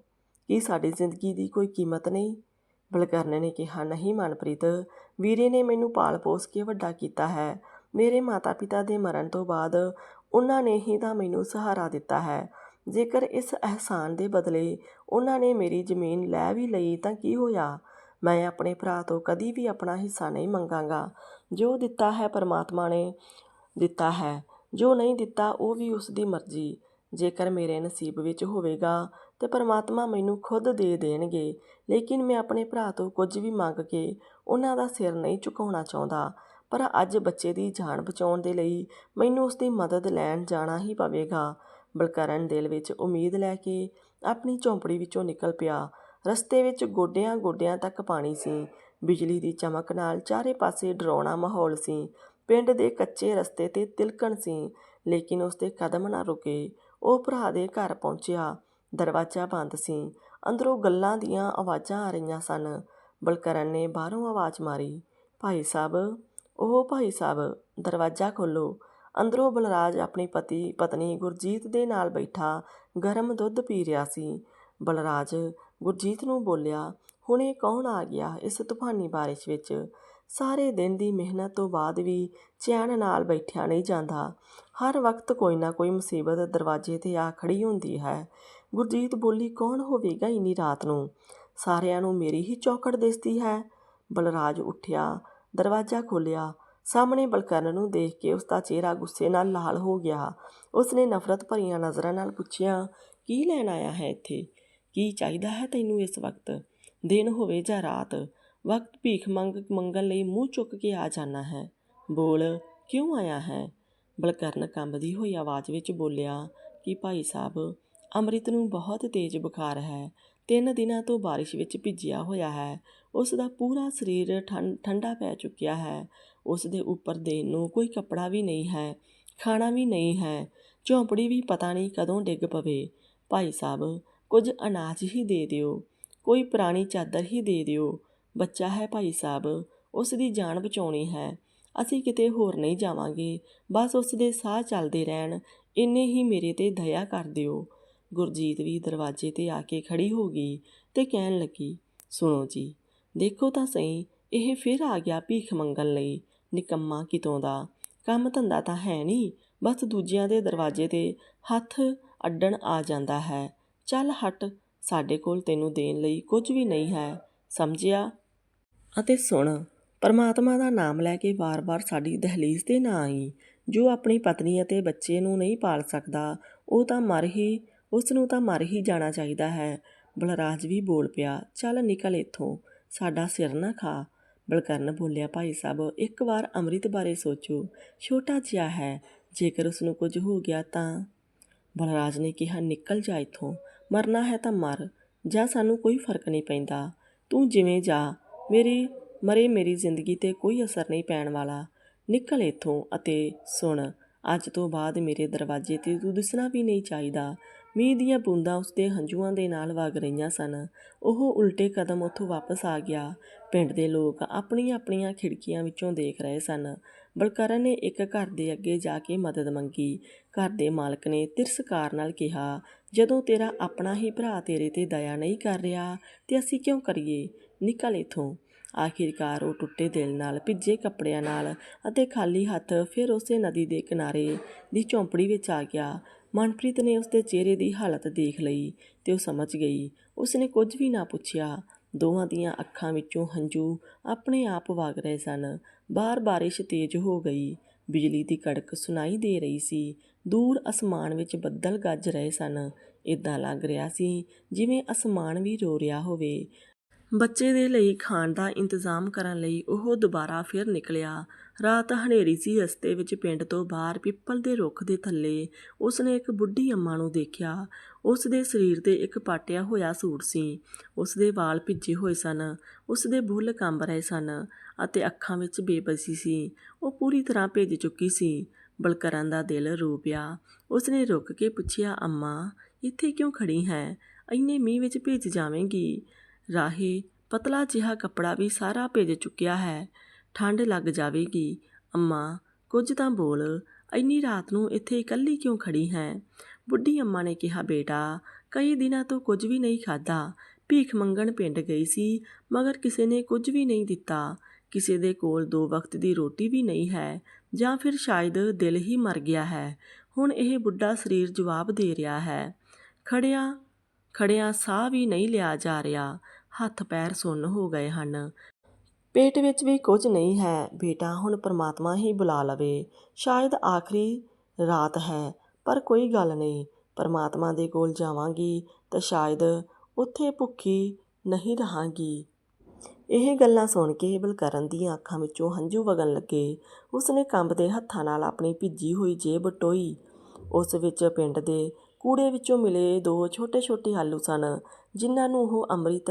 ਕੀ ਸਾਡੀ ਜ਼ਿੰਦਗੀ ਦੀ ਕੋਈ ਕੀਮਤ ਨਹੀਂ। ਬਲਕਰਨ ਨੇ ਕਿਹਾ, ਨਹੀਂ ਮਨਪ੍ਰੀਤ, ਵੀਰੇ ਨੇ ਮੈਨੂੰ ਪਾਲ ਪੋਸ ਕੇ ਵੱਡਾ ਕੀਤਾ ਹੈ। ਮੇਰੇ ਮਾਤਾ-ਪਿਤਾ ਦੇ ਮਰਨ ਤੋਂ ਬਾਅਦ ਉਹਨਾਂ ਨੇ ਹੀ ਤਾਂ ਮੈਨੂੰ ਸਹਾਰਾ ਦਿੱਤਾ ਹੈ। ਜੇਕਰ ਇਸ ਅਹਿਸਾਨ ਦੇ ਬਦਲੇ ਉਹਨਾਂ ਨੇ ਮੇਰੀ ਜ਼ਮੀਨ ਲੈ ਵੀ ਲਈ ਤਾਂ ਕੀ ਹੋਇਆ? ਮੈਂ ਆਪਣੇ ਭਰਾ ਤੋਂ ਕਦੀ ਵੀ ਆਪਣਾ ਹਿੱਸਾ ਨਹੀਂ ਮੰਗਾਂਗਾ। ਜੋ ਦਿੱਤਾ ਹੈ ਪਰਮਾਤਮਾ ਨੇ ਦਿੱਤਾ ਹੈ, ਜੋ ਨਹੀਂ ਦਿੱਤਾ ਉਹ ਵੀ ਉਸ ਦੀ ਮਰਜ਼ੀ। ਜੇਕਰ ਮੇਰੇ ਨਸੀਬ ਵਿੱਚ ਹੋਵੇਗਾ ਤੇ ਪਰਮਾਤਮਾ ਮੈਨੂੰ ਖੁਦ ਦੇ ਦੇਣਗੇ, ਲੇਕਿਨ ਮੈਂ ਆਪਣੇ ਭਰਾ ਤੋਂ ਕੁਝ ਵੀ ਮੰਗ ਕੇ ਉਹਨਾਂ ਦਾ ਸਿਰ ਨਹੀਂ ਝੁਕਾਉਣਾ ਚਾਹੁੰਦਾ। ਪਰ ਅੱਜ ਬੱਚੇ ਦੀ ਜਾਨ ਬਚਾਉਣ ਦੇ ਲਈ ਮੈਨੂੰ ਉਸ ਦੀ ਮਦਦ ਲੈਣ ਜਾਣਾ ਹੀ ਪਵੇਗਾ। ਬਲਕਰਨ ਦਿਲ ਵਿੱਚ ਉਮੀਦ ਲੈ ਕੇ ਆਪਣੀ ਝੌਂਪੜੀ ਵਿੱਚੋਂ ਨਿਕਲ ਪਿਆ। ਰਸਤੇ ਵਿੱਚ ਗੋਡਿਆਂ ਗੋਡਿਆਂ ਤੱਕ ਪਾਣੀ ਸੀ। ਬਿਜਲੀ ਦੀ ਚਮਕ ਨਾਲ ਚਾਰੇ ਪਾਸੇ ਡਰਾਉਣਾ ਮਾਹੌਲ ਸੀ। ਪਿੰਡ ਦੇ ਕੱਚੇ ਰਸਤੇ ਤੇ ਤਿਲਕਣ ਸੀ, ਲੇਕਿਨ ਉਸ ਦੇ ਕਦਮ ਨਾ ਰੁਕੇ। ਉਹ ਭਰਾ ਦੇ ਘਰ ਪਹੁੰਚਿਆ। ਦਰਵਾਜ਼ਾ ਬੰਦ ਸੀ। ਅੰਦਰੋਂ ਗੱਲਾਂ ਦੀਆਂ ਆਵਾਜ਼ਾਂ ਆ ਰਹੀਆਂ ਸਨ। ਬਲਕਰਨ ਨੇ ਬਾਹਰੋਂ ਆਵਾਜ਼ ਮਾਰੀ। ਭਾਈ ਸਾਹਿਬ ਉਹ ਭਾਈ ਸਾਹਿਬ, ਦਰਵਾਜ਼ਾ ਖੋਲੋ। ਅੰਦਰੋਂ ਬਲਰਾਜ ਆਪਣੀ ਪਤੀ, ਪਤਨੀ ਗੁਰਜੀਤ ਦੇ ਨਾਲ ਬੈਠਾ ਗਰਮ ਦੁੱਧ ਪੀ ਰਿਹਾ ਸੀ। ਬਲਰਾਜ ਗੁਰਜੀਤ ਨੂੰ ਬੋਲਿਆ, ਹੁਣੇ ਕੌਣ ਆ ਗਿਆ ਇਸ ਤੂਫਾਨੀ ਬਾਰਿਸ਼ ਵਿੱਚ? ਸਾਰੇ ਦਿਨ ਦੀ ਮਿਹਨਤ ਤੋਂ ਬਾਅਦ ਵੀ ਚੈਨ ਨਾਲ ਬੈਠਿਆ ਨਹੀਂ ਜਾਂਦਾ। ਹਰ ਵਕਤ ਕੋਈ ਨਾ ਕੋਈ ਮੁਸੀਬਤ ਦਰਵਾਜ਼ੇ ਤੇ ਆ ਖੜੀ ਹੁੰਦੀ ਹੈ। ਗੁਰਜੀਤ ਬੋਲੀ, ਕੌਣ ਹੋਵੇਗਾ ਇੰਨੀ ਰਾਤ ਨੂੰ? ਸਾਰਿਆਂ ਨੂੰ ਮੇਰੀ ਹੀ ਚੌਕੜ ਦਿਸਦੀ ਹੈ। ਬਲਰਾਜ ਉੱਠਿਆ, ਦਰਵਾਜ਼ਾ ਖੋਲ੍ਹਿਆ। ਸਾਹਮਣੇ ਬਲਕਰਨ ਨੂੰ ਦੇਖ ਕੇ ਉਸ ਦਾ ਚਿਹਰਾ ਗੁੱਸੇ ਨਾਲ ਲਾਲ ਹੋ ਗਿਆ। ਉਸਨੇ ਨਫ਼ਰਤ ਭਰੀਆਂ ਨਜ਼ਰਾਂ ਨਾਲ ਪੁੱਛਿਆ, ਕੀ ਲੈਣ ਆਇਆ ਹੈ ਇੱਥੇ? ਕੀ ਚਾਹੀਦਾ ਹੈ ਤੈਨੂੰ ਇਸ ਵਕਤ? ਦਿਨ ਹੋਵੇ ਜਾਂ ਰਾਤ? ਵਕਤ ਭੀਖ ਮੰਗ ਮੰਗਣ ਲਈ ਮੂੰਹ ਚੁੱਕ ਕੇ ਆ ਜਾਣਾ ਹੈ। ਬੋਲ, ਕਿਉਂ ਆਇਆ ਹੈ? ਬਲਕਰਨ ਕੰਬਦੀ ਹੋਈ ਆਵਾਜ਼ ਵਿੱਚ ਬੋਲਿਆ ਕਿ ਭਾਈ ਸਾਹਿਬ, ਅੰਮ੍ਰਿਤ ਨੂੰ ਬਹੁਤ ਤੇਜ਼ ਬੁਖਾਰ ਹੈ। ਤਿੰਨ ਦਿਨਾਂ ਤੋਂ ਬਾਰਿਸ਼ ਵਿੱਚ ਭਿੱਜਿਆ ਹੋਇਆ ਹੈ। ਉਸ ਦਾ ਪੂਰਾ ਸਰੀਰ ਠੰਡਾ ਪੈ ਚੁੱਕਿਆ ਹੈ। ਉਸ ਦੇ ਉੱਪਰ ਦੇਣ ਨੂੰ ਕੋਈ ਕੱਪੜਾ ਵੀ ਨਹੀਂ ਹੈ, ਖਾਣਾ ਵੀ ਨਹੀਂ ਹੈ, ਝੌਂਪੜੀ ਵੀ ਪਤਾ ਨਹੀਂ ਕਦੋਂ ਡਿੱਗ ਪਵੇ। ਭਾਈ ਸਾਹਿਬ, ਕੁਝ ਅਨਾਜ ਹੀ ਦੇ ਦਿਓ, ਕੋਈ ਪੁਰਾਣੀ ਚਾਦਰ ਹੀ ਦੇ ਦਿਓ ਬੱਚਾ ਹੈ ਭਾਈ ਸਾਹਿਬ, ਉਸ ਦੀ ਜਾਨ ਬਚਾਉਣੀ ਹੈ। ਅਸੀਂ ਕਿਤੇ ਹੋਰ ਨਹੀਂ ਜਾਵਾਂਗੇ, ਬਸ ਉਸ ਦੇ ਸਾਹ ਚੱਲਦੇ ਰਹਿਣ, ਇੰਨੇ ਹੀ ਮੇਰੇ ਤੇ ਦਇਆ ਕਰ ਦਿਓ। ਗੁਰਜੀਤ ਵੀ ਦਰਵਾਜ਼ੇ ਤੇ ਆ ਕੇ ਖੜੀ ਹੋ ਗਈ ਤੇ ਕਹਿਣ ਲੱਗੀ, ਸੁਣੋ ਜੀ, ਦੇਖੋ ਤਾਂ ਸਹੀ, ਇਹ ਫਿਰ ਆ ਗਿਆ ਭੀਖ ਮੰਗਣ ਲਈ, ਨਿਕੰਮਾ ਕਿਤੋਂ ਦਾ? ਕੰਮ ਧੰਦਾ ਤਾਂ ਹੈ ਨਹੀਂ, ਬਸ ਦੂਜਿਆਂ ਦੇ ਦਰਵਾਜ਼ੇ ਤੇ ਹੱਥ ਅੱਡਣ ਆ ਜਾਂਦਾ ਹੈ। ਚੱਲ ਹਟ, ਸਾਡੇ ਕੋਲ ਤੈਨੂੰ ਦੇਣ ਲਈ ਕੁਝ ਵੀ ਨਹੀਂ ਹੈ, ਸਮਝਿਆ? ਅਤੇ ਸੁਣ, ਪਰਮਾਤਮਾ ਦਾ ਨਾਮ ਲੈ ਕੇ ਵਾਰ-ਵਾਰ ਸਾਡੀ ਦਹਲੀਜ਼ ਤੇ ਨਾ ਆਈ। ਜੋ ਆਪਣੀ ਪਤਨੀ ਅਤੇ ਬੱਚੇ ਨੂੰ ਨਹੀਂ ਪਾਲ ਸਕਦਾ, ਉਹ ਤਾਂ ਮਰ ਹੀ ਉਸ ਨੂੰ ਤਾਂ ਮਰ ਹੀ ਜਾਣਾ ਚਾਹੀਦਾ ਹੈ। ਬਲਰਾਜ ਵੀ ਬੋਲ ਪਿਆ, ਚੱਲ ਨਿਕਲ ਇੱਥੋਂ, ਸਾਡਾ ਸਿਰ ਨਾ ਖਾ। ਬਲਕਰਨ ਬੋਲਿਆ, ਭਾਈ ਸਾਹਿਬ, ਇੱਕ ਵਾਰ ਅੰਮ੍ਰਿਤ ਬਾਰੇ ਸੋਚੋ, ਛੋਟਾ ਜਿਹਾ ਹੈ, ਜੇਕਰ ਉਸ ਨੂੰ ਕੁਝ ਹੋ ਗਿਆ ਤਾਂ? ਬਲਰਾਜ ਨੇ ਕਿਹਾ, ਨਿਕਲ ਜਾ ਇੱਥੋਂ, ਮਰਨਾ ਹੈ ਤਾਂ ਮਰ, ਜਾਂ ਸਾਨੂੰ ਕੋਈ ਫ਼ਰਕ ਨਹੀਂ ਪੈਂਦਾ। ਤੂੰ ਜਿਵੇਂ ਜਾ ਮੇਰੀ, ਮਰੇ ਮੇਰੀ ਜ਼ਿੰਦਗੀ ਤੇ ਕੋਈ ਅਸਰ ਨਹੀਂ ਪੈਣ ਵਾਲਾ। ਨਿਕਲ ਇੱਥੋਂ ਅਤੇ ਸੁਣ, ਅੱਜ ਤੋਂ ਬਾਅਦ ਮੇਰੇ ਦਰਵਾਜ਼ੇ ਤੇ ਤੂੰ ਦਿਸਣਾ ਵੀ ਨਹੀਂ ਚਾਹੀਦਾ। ਮੀਂਹ ਦੀਆਂ ਬੂੰਦਾਂ ਉਸਦੇ ਹੰਝੂਆਂ ਦੇ ਨਾਲ ਵਗ ਰਹੀਆਂ ਸਨ। ਉਹ ਉਲਟੇ ਕਦਮ ਉੱਥੋਂ ਵਾਪਸ ਆ ਗਿਆ। ਪਿੰਡ ਦੇ ਲੋਕ ਆਪਣੀਆਂ ਆਪਣੀਆਂ ਖਿੜਕੀਆਂ ਵਿੱਚੋਂ ਦੇਖ ਰਹੇ ਸਨ। ਬਲਕਰਨ ਨੇ ਇੱਕ ਘਰ ਦੇ ਅੱਗੇ ਜਾ ਕੇ ਮਦਦ ਮੰਗੀ। ਘਰ ਦੇ ਮਾਲਕ ਨੇ ਤਿਰਸਕਾਰ ਨਾਲ ਕਿਹਾ, ਜਦੋਂ ਤੇਰਾ ਆਪਣਾ ਹੀ ਭਰਾ ਤੇਰੇ ਤੇ ਦਇਆ ਨਹੀਂ ਕਰ ਰਿਹਾ, ਤੇ ਅਸੀਂ ਕਿਉਂ ਕਰੀਏ? ਨਿਕਲ ਇਥੋਂ। ਆਖਿਰਕਾਰ ਉਹ ਟੁੱਟੇ ਦਿਲ ਨਾਲ, ਭਿੱਜੇ ਕੱਪੜਿਆਂ ਨਾਲ ਅਤੇ ਖਾਲੀ ਹੱਥ ਫਿਰ ਉਸੇ ਨਦੀ ਦੇ ਕਿਨਾਰੇ ਦੀ ਝੌਂਪੜੀ ਵਿੱਚ ਆ ਗਿਆ। ਮਨਪ੍ਰੀਤ ਨੇ ਉਸਦੇ ਚਿਹਰੇ ਦੀ ਹਾਲਤ ਦੇਖ ਲਈ ਤੇ ਉਹ ਸਮਝ ਗਈ। ਉਸਨੇ ਕੁਝ ਵੀ ਨਾ ਪੁੱਛਿਆ। ਦੋਵਾਂ ਦੀਆਂ ਅੱਖਾਂ ਵਿੱਚੋਂ ਹੰਝੂ ਆਪਣੇ ਆਪ ਵਗ ਰਹੇ ਸਨ। ਬਾਹਰ ਬਾਰਿਸ਼ ਤੇਜ਼ ਹੋ ਗਈ। ਬਿਜਲੀ ਦੀ ਕੜਕ ਸੁਣਾਈ ਦੇ ਰਹੀ ਸੀ। ਦੂਰ ਅਸਮਾਨ ਵਿੱਚ ਬੱਦਲ ਗੱਜ ਰਹੇ ਸਨ। ਇਦਾਂ ਲੱਗ ਰਿਹਾ ਸੀ ਜਿਵੇਂ ਅਸਮਾਨ ਵੀ ਰੋ ਰਿਹਾ ਹੋਵੇ। ਬੱਚੇ ਦੇ ਲਈ ਖਾਣ ਦਾ ਇੰਤਜ਼ਾਮ ਕਰਨ ਲਈ ਉਹ ਦੁਬਾਰਾ ਫਿਰ ਨਿਕਲਿਆ। ਰਾਤ ਹਨੇਰੀ ਸੀ ਰਸਤੇ ਵਿੱਚ ਪਿੰਡ ਤੋਂ ਬਾਹਰ ਪਿੱਪਲ ਦੇ ਰੁੱਖ ਦੇ ਥੱਲੇ ਉਸਨੇ ਇੱਕ ਬੁੱਢੀ ਅੰਮਾ ਨੂੰ ਦੇਖਿਆ। ਉਸ ਦੇ ਸਰੀਰ ਤੇ ਇੱਕ ਪਾਟਿਆ ਹੋਇਆ ਸੂਟ ਸੀ। ਉਸ ਦੇ ਵਾਲ ਭਿੱਜੇ ਹੋਏ ਸਨ। ਉਸ ਦੇ ਬੁੱਲ੍ਹ ਕੰਬ ਰਹੇ ਸਨ ਅਤੇ ਅੱਖਾਂ ਵਿੱਚ ਬੇਬਸੀ ਸੀ। ਉਹ ਪੂਰੀ ਤਰ੍ਹਾਂ ਭਿੱਜ ਚੁੱਕੀ ਸੀ। ਬਲਕਰਨ ਦਾ ਦਿਲ ਰੋ ਪਿਆ। ਉਸਨੇ ਰੁਕ ਕੇ ਪੁੱਛਿਆ, ਅੰਮਾ, ਇੱਥੇ ਕਿਉਂ ਖੜੀ ਹੈ? ਇੰਨੇ ਮੀਂਹ ਵਿੱਚ ਭਿੱਜ ਜਾਵੇਂਗੀ? ਰਾਹੇ ਪਤਲਾ ਜਿਹਾ ਕੱਪੜਾ ਵੀ ਸਾਰਾ ਭਿੱਜ ਚੁੱਕਿਆ ਹੈ। ਠੰਡ ਲੱਗ ਜਾਵੇਗੀ। ਅੰਮਾ, ਕੁਝ ਤਾਂ ਬੋਲ। ਇੰਨੀ ਰਾਤ ਨੂੰ ਇੱਥੇ ਇਕੱਲੀ ਕਿਉਂ ਖੜੀ ਹੈ? ਬੁੱਢੀ ਅੰਮਾ ਨੇ ਕਿਹਾ, ਬੇਟਾ, ਕਈ ਦਿਨਾਂ ਤੋਂ ਕੁਝ ਵੀ ਨਹੀਂ ਖਾਦਾ ਭੀਖ ਮੰਗਣ ਪਿੰਡ ਗਈ ਸੀ, ਮਗਰ ਕਿਸੇ ਨੇ ਕੁਝ ਵੀ ਨਹੀਂ ਦਿੱਤਾ। ਕਿਸੇ ਦੇ ਕੋਲ ਦੋ ਵਕਤ ਦੀ ਰੋਟੀ ਵੀ ਨਹੀਂ ਹੈ, ਜਾਂ ਫਿਰ ਸ਼ਾਇਦ ਦਿਲ ਹੀ ਮਰ ਗਿਆ ਹੈ। ਹੁਣ ਇਹ ਬੁੱਢਾ ਸਰੀਰ ਜਵਾਬ ਦੇ ਰਿਹਾ ਹੈ। ਖੜਿਆ ਖੜਿਆ ਸਾਹ ਵੀ ਨਹੀਂ ਲਿਆ ਜਾ ਰਿਹਾ। ਹੱਥ ਪੈਰ ਸੁੰਨ ਹੋ ਗਏ ਹਨ। ਪੇਟ ਵਿੱਚ ਵੀ ਕੁਝ ਨਹੀਂ ਹੈ। ਬੇਟਾ ਹੁਣ ਪਰਮਾਤਮਾ ਹੀ ਬੁਲਾ ਲਵੇ। ਸ਼ਾਇਦ ਆਖਰੀ ਰਾਤ ਹੈ, ਪਰ ਕੋਈ ਗੱਲ ਨਹੀਂ। ਪਰਮਾਤਮਾ ਦੇ ਕੋਲ ਜਾਵਾਂਗੀ ਤਾਂ ਸ਼ਾਇਦ ਉੱਥੇ ਭੁੱਖੀ ਨਹੀਂ ਰਹਾਂਗੀ। ਇਹ ਗੱਲਾਂ ਸੁਣ ਕੇ ਬਲਕਰਨ ਦੀਆਂ ਅੱਖਾਂ ਵਿੱਚੋਂ ਹੰਝੂ ਵਗਣ ਲੱਗੇ। ਉਸਨੇ ਕੰਬਦੇ ਹੱਥਾਂ ਨਾਲ ਆਪਣੀ ਭਿੱਜੀ ਹੋਈ ਜੇਬ ਟੋਈ। ਉਸ ਵਿੱਚ ਪਿੰਡ ਦੇ ਕੂੜੇ ਵਿੱਚੋਂ ਮਿਲੇ ਦੋ ਛੋਟੇ-ਛੋਟੇ ਆਲੂ ਸਨ। ਜਿਨ੍ਹਾਂ ਨੂੰ ਉਹ ਅੰਮ੍ਰਿਤ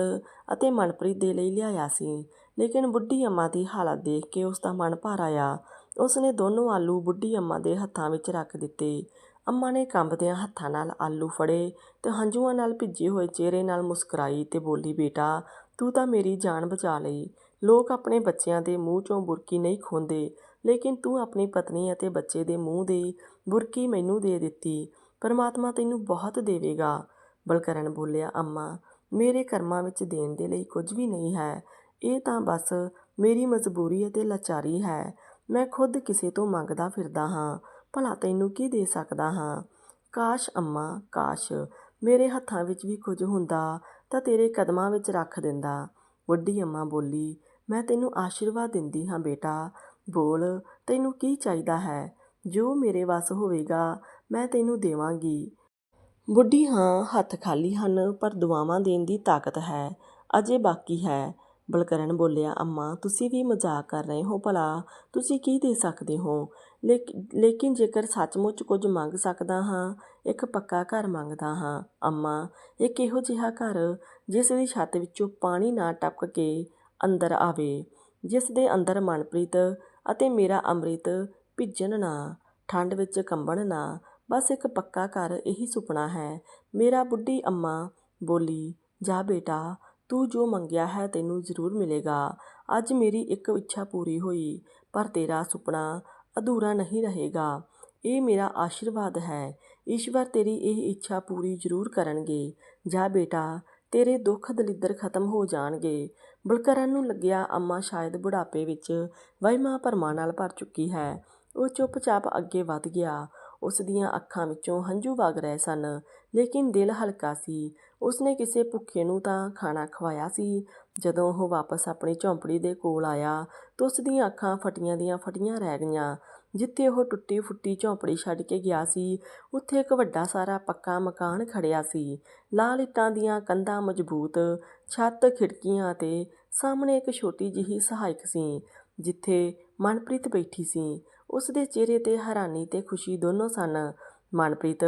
ਅਤੇ ਮਨਪ੍ਰੀਤ ਦੇ ਲਈ ਲਿਆਇਆ ਸੀ। ਲੇਕਿਨ ਬੁੱਢੀ ਅੰਮਾ ਦੀ ਹਾਲਤ ਦੇਖ ਕੇ ਉਸ ਦਾ ਮਨ ਭਾਰ ਆਇਆ। ਉਸਨੇ ਦੋਨੋਂ ਆਲੂ ਬੁੱਢੀ ਅੰਮਾ ਦੇ ਹੱਥਾਂ ਵਿੱਚ ਰੱਖ ਦਿੱਤੇ। ਅੰਮਾ ਨੇ ਕੰਬਦਿਆਂ ਹੱਥਾਂ ਨਾਲ ਆਲੂ ਫੜੇ ਤੇ ਹੰਝੂਆਂ ਨਾਲ ਭਿੱਜੇ ਹੋਏ ਚਿਹਰੇ ਨਾਲ ਮੁਸਕਰਾਈ ਤੇ ਬੋਲੀ, ਬੇਟਾ, ਤੂੰ ਤਾਂ ਮੇਰੀ ਜਾਨ ਬਚਾ ਲਈ। ਲੋਕ ਆਪਣੇ ਬੱਚਿਆਂ ਦੇ ਮੂੰਹ ਚੋਂ ਬੁਰਕੀ ਨਹੀਂ ਖੋਂਦੇ, ਲੇਕਿਨ ਤੂੰ ਆਪਣੀ ਪਤਨੀ ਅਤੇ ਬੱਚੇ ਦੇ ਮੂੰਹ ਦੀ ਬੁਰਕੀ ਮੈਨੂੰ ਦੇ ਦਿੱਤੀ। ਪਰਮਾਤਮਾ ਤੈਨੂੰ ਬਹੁਤ ਦੇਵੇਗਾ। ਬਲਕਰਨ ਬੋਲਿਆ, ਅੰਮਾ, ਮੇਰੇ ਕਰਮਾਂ ਵਿੱਚ ਦੇਣ ਦੇ ਲਈ ਕੁਝ ਵੀ ਨਹੀਂ ਹੈ। ਇਹ ਤਾਂ ਬਸ ਮੇਰੀ ਮਜਬੂਰੀ ਅਤੇ ਲਾਚਾਰੀ ਹੈ। ਮੈਂ ਖੁਦ ਕਿਸੇ ਤੋਂ ਮੰਗਦਾ ਫਿਰਦਾ ਹਾਂ, ਭਲਾ ਤੈਨੂੰ ਕੀ ਦੇ ਸਕਦਾ ਹਾਂ? ਕਾਸ਼, ਅੰਮਾ, ਕਾਸ਼, ਮੇਰੇ ਹੱਥਾਂ ਵਿੱਚ ਵੀ ਕੁਝ ਹੁੰਦਾ ਤਾਂ ਤੇਰੇ ਕਦਮਾਂ ਵਿੱਚ ਰੱਖ ਦਿੰਦਾ। ਬੁੱਢੀ ਅੰਮਾ ਬੋਲੀ, ਮੈਂ ਤੈਨੂੰ ਆਸ਼ੀਰਵਾਦ ਦਿੰਦੀ ਹਾਂ ਬੇਟਾ। ਬੋਲ, ਤੈਨੂੰ ਕੀ ਚਾਹੀਦਾ ਹੈ? ਜੋ ਮੇਰੇ ਵੱਸ ਹੋਵੇਗਾ, ਮੈਂ ਤੈਨੂੰ ਦੇਵਾਂਗੀ। ਬੁੱਢੀ ਹਾਂ ਹੱਥ ਖਾਲੀ ਹਨ, ਪਰ ਦੁਆਵਾਂ ਦੇਣ ਦੀ ਤਾਕਤ ਹੈ, ਅਜੇ ਬਾਕੀ ਹੈ। ਬਲਕਰਨ ਬੋਲਿਆ, ਅੰਮਾ, ਤੁਸੀਂ ਵੀ ਮਜ਼ਾਕ ਕਰ ਰਹੇ ਹੋ ਭਲਾ, ਤੁਸੀਂ ਕੀ ਦੇ ਸਕਦੇ ਹੋ? ਲੇਕਿਨ ਜੇਕਰ ਸੱਚਮੁੱਚ ਕੁਝ ਮੰਗ ਸਕਦਾ ਹਾਂ, ਇੱਕ ਪੱਕਾ ਘਰ ਮੰਗਦਾ ਹਾਂ, ਅੰਮਾ ਇੱਕ ਇਹੋ ਜਿਹਾ ਘਰ? ਜਿਸ ਦੀ ਛੱਤ ਵਿੱਚੋਂ ਪਾਣੀ ਨਾ ਟਪਕ ਕੇ ਅੰਦਰ ਆਵੇ, ਜਿਸ ਦੇ ਅੰਦਰ ਮਨਪ੍ਰੀਤ ਅਤੇ ਮੇਰਾ ਅੰਮ੍ਰਿਤ ਭਿੱਜਣ ਨਾ, ਠੰਡ ਵਿੱਚ ਕੰਬਣ ਨਾ ਬਸ ਇੱਕ ਪੱਕਾ ਘਰ ਇਹੀ ਸੁਪਨਾ ਹੈ। ਮੇਰਾ ਬੁੱਢੀ ਅੰਮਾ ਬੋਲੀ, ਜਾ ਬੇਟਾ, ਤੂੰ ਜੋ ਮੰਗਿਆ ਹੈ ਤੈਨੂੰ ਜ਼ਰੂਰ ਮਿਲੇਗਾ। ਅੱਜ ਮੇਰੀ ਇੱਕ ਇੱਛਾ ਪੂਰੀ ਹੋਈ, ਪਰ ਤੇਰਾ ਸੁਪਨਾ ਅਧੂਰਾ ਨਹੀਂ ਰਹੇਗਾ। ਇਹ ਮੇਰਾ ਆਸ਼ੀਰਵਾਦ ਹੈ। ਈਸ਼ਵਰ ਤੇਰੀ ਇਹ ਇੱਛਾ ਪੂਰੀ ਜ਼ਰੂਰ ਕਰਨਗੇ। ਜਾ ਬੇਟਾ, ਤੇਰੇ ਦੁੱਖ ਦਲਿੱਦਰ ਖਤਮ ਹੋ ਜਾਣਗੇ। ਬਲਕਰਨ ਨੂੰ ਲੱਗਿਆ ਅੰਮਾ ਸ਼ਾਇਦ ਬੁਢਾਪੇ ਵਿੱਚ ਵਹਿਮਾਂ ਭਰਮਾਂ ਨਾਲ ਭਰ ਚੁੱਕੀ ਹੈ। ਉਹ ਚੁੱਪਚਾਪ ਅੱਗੇ ਵੱਧ ਗਿਆ। ਉਸ ਦੀਆਂ ਅੱਖਾਂ ਵਿੱਚੋਂ ਹੰਝੂ ਵਗ ਰਹੇ ਸਨ। ਲੇਕਿਨ ਦਿਲ ਹਲਕਾ ਸੀ। ਉਸਨੇ ਕਿਸੇ ਭੁੱਖੇ ਨੂੰ ਤਾਂ ਖਾਣਾ ਖਵਾਇਆ ਸੀ। ਜਦੋਂ ਉਹ ਵਾਪਸ ਆਪਣੀ ਝੌਂਪੜੀ ਦੇ ਕੋਲ ਆਇਆ ਤਾਂ ਉਸ ਦੀਆਂ ਅੱਖਾਂ ਫਟੀਆਂ ਦੀਆਂ ਫਟੀਆਂ ਰਹਿ ਗਈਆਂ। ਜਿੱਥੇ ਉਹ ਟੁੱਟੀ ਫੁੱਟੀ ਝੌਂਪੜੀ ਛੱਡ ਕੇ ਗਿਆ ਸੀ, ਉੱਥੇ ਇੱਕ ਵੱਡਾ ਸਾਰਾ ਪੱਕਾ ਮਕਾਨ ਖੜਿਆ ਸੀ। ਲਾਲ ਇੱਟਾਂ ਦੀਆਂ ਕੰਧਾਂ ਮਜ਼ਬੂਤ, ਛੱਤ, ਖਿੜਕੀਆਂ ਤੇ ਸਾਹਮਣੇ ਇੱਕ ਛੋਟੀ ਜਿਹੀ ਸਹਾਇਕ ਸੀ, ਜਿੱਥੇ ਮਨਪ੍ਰੀਤ ਬੈਠੀ ਸੀ। ਉਸ ਦੇ ਚਿਹਰੇ ਤੇ ਹੈਰਾਨੀ ਤੇ ਖੁਸ਼ੀ ਦੋਨੋਂ ਸਨ। ਮਨਪ੍ਰੀਤ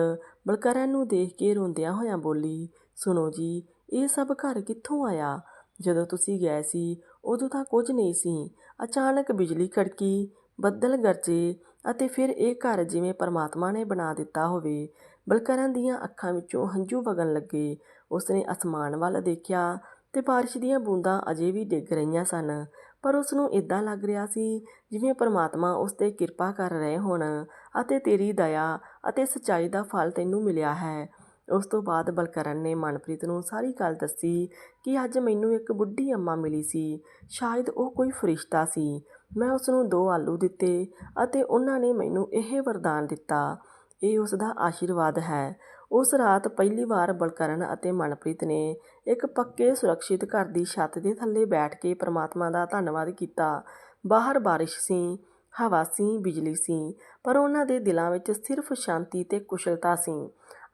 ਬਲਕਰਨ ਨੂੰ ਦੇਖ ਕੇ ਰੋਂਦਿਆਂ ਹੋਇਆਂ ਬੋਲੀ, ਸੁਣੋ ਜੀ, ਇਹ ਸਭ ਘਰ ਕਿੱਥੋਂ ਆਇਆ? ਜਦੋਂ ਤੁਸੀਂ ਗਏ ਸੀ, ਉਦੋਂ ਤਾਂ ਕੁਝ ਨਹੀਂ ਸੀ। ਅਚਾਨਕ ਬਿਜਲੀ ਖੜਕੀ, ਬੱਦਲ ਗਰਜੇ ਅਤੇ ਫਿਰ ਇਹ ਘਰ ਜਿਵੇਂ ਪਰਮਾਤਮਾ ਨੇ ਬਣਾ ਦਿੱਤਾ ਹੋਵੇ। ਬਲਕਰਨ ਦੀਆਂ ਅੱਖਾਂ ਵਿੱਚੋਂ ਹੰਝੂ ਵਗਣ ਲੱਗੇ। ਉਸਨੇ ਅਸਮਾਨ ਵੱਲ ਦੇਖਿਆ ਤੇ ਬਾਰਿਸ਼ ਦੀਆਂ ਬੂੰਦਾਂ ਅਜੇ ਵੀ ਡਿੱਗ ਰਹੀਆਂ ਸਨ। ਪਰ ਉਸ ਨੂੰ ਇਦਾਂ ਲੱਗ ਰਿਹਾ ਸੀ ਜਿਵੇਂ ਪਰਮਾਤਮਾ ਉਸ ਤੇ ਕਿਰਪਾ ਕਰ ਰਹੇ ਹੋਣ ਅਤੇ ਤੇਰੀ ਦਇਆ ਅਤੇ ਸਚਾਈ ਦਾ ਫਲ ਤੈਨੂੰ ਮਿਲਿਆ ਹੈ। ਉਸ ਤੋਂ ਬਾਅਦ ਬਲਕਰਨ ਨੇ ਮਨਪ੍ਰੀਤ ਨੂੰ ਸਾਰੀ ਗੱਲ ਦੱਸੀ ਕਿ ਅੱਜ ਮੈਨੂੰ ਇੱਕ ਬੁੱਢੀ ਅੰਮਾ ਮਿਲੀ ਸੀ। ਸ਼ਾਇਦ ਉਹ ਕੋਈ ਫਰਿਸ਼ਤਾ ਸੀ। ਮੈਂ ਉਸ ਨੂੰ ਦੋ ਆਲੂ ਦਿੱਤੇ ਅਤੇ ਉਹਨਾਂ ਨੇ ਮੈਨੂੰ ਇਹ ਵਰਦਾਨ ਦਿੱਤਾ। ਇਹ ਉਸ ਦਾ ਆਸ਼ੀਰਵਾਦ ਹੈ। ਉਸ ਰਾਤ ਪਹਿਲੀ ਵਾਰ ਬਲਕਰਨ ਅਤੇ ਮਨਪ੍ਰੀਤ ਨੇ ਇੱਕ ਪੱਕੇ ਸੁਰੱਖਿਅਤ ਘਰ ਦੀ ਛੱਤ ਦੇ ਥੱਲੇ ਬੈਠ ਕੇ ਪ੍ਰਮਾਤਮਾ ਦਾ ਧੰਨਵਾਦ ਕੀਤਾ। ਬਾਹਰ ਬਾਰਿਸ਼ ਸੀ, ਹਵਾ ਸੀ, ਬਿਜਲੀ ਸੀ, ਪਰ ਉਹਨਾਂ ਦੇ ਦਿਲਾਂ ਵਿੱਚ ਸਿਰਫ ਸ਼ਾਂਤੀ ਤੇ ਕੁਸ਼ਲਤਾ ਸੀ।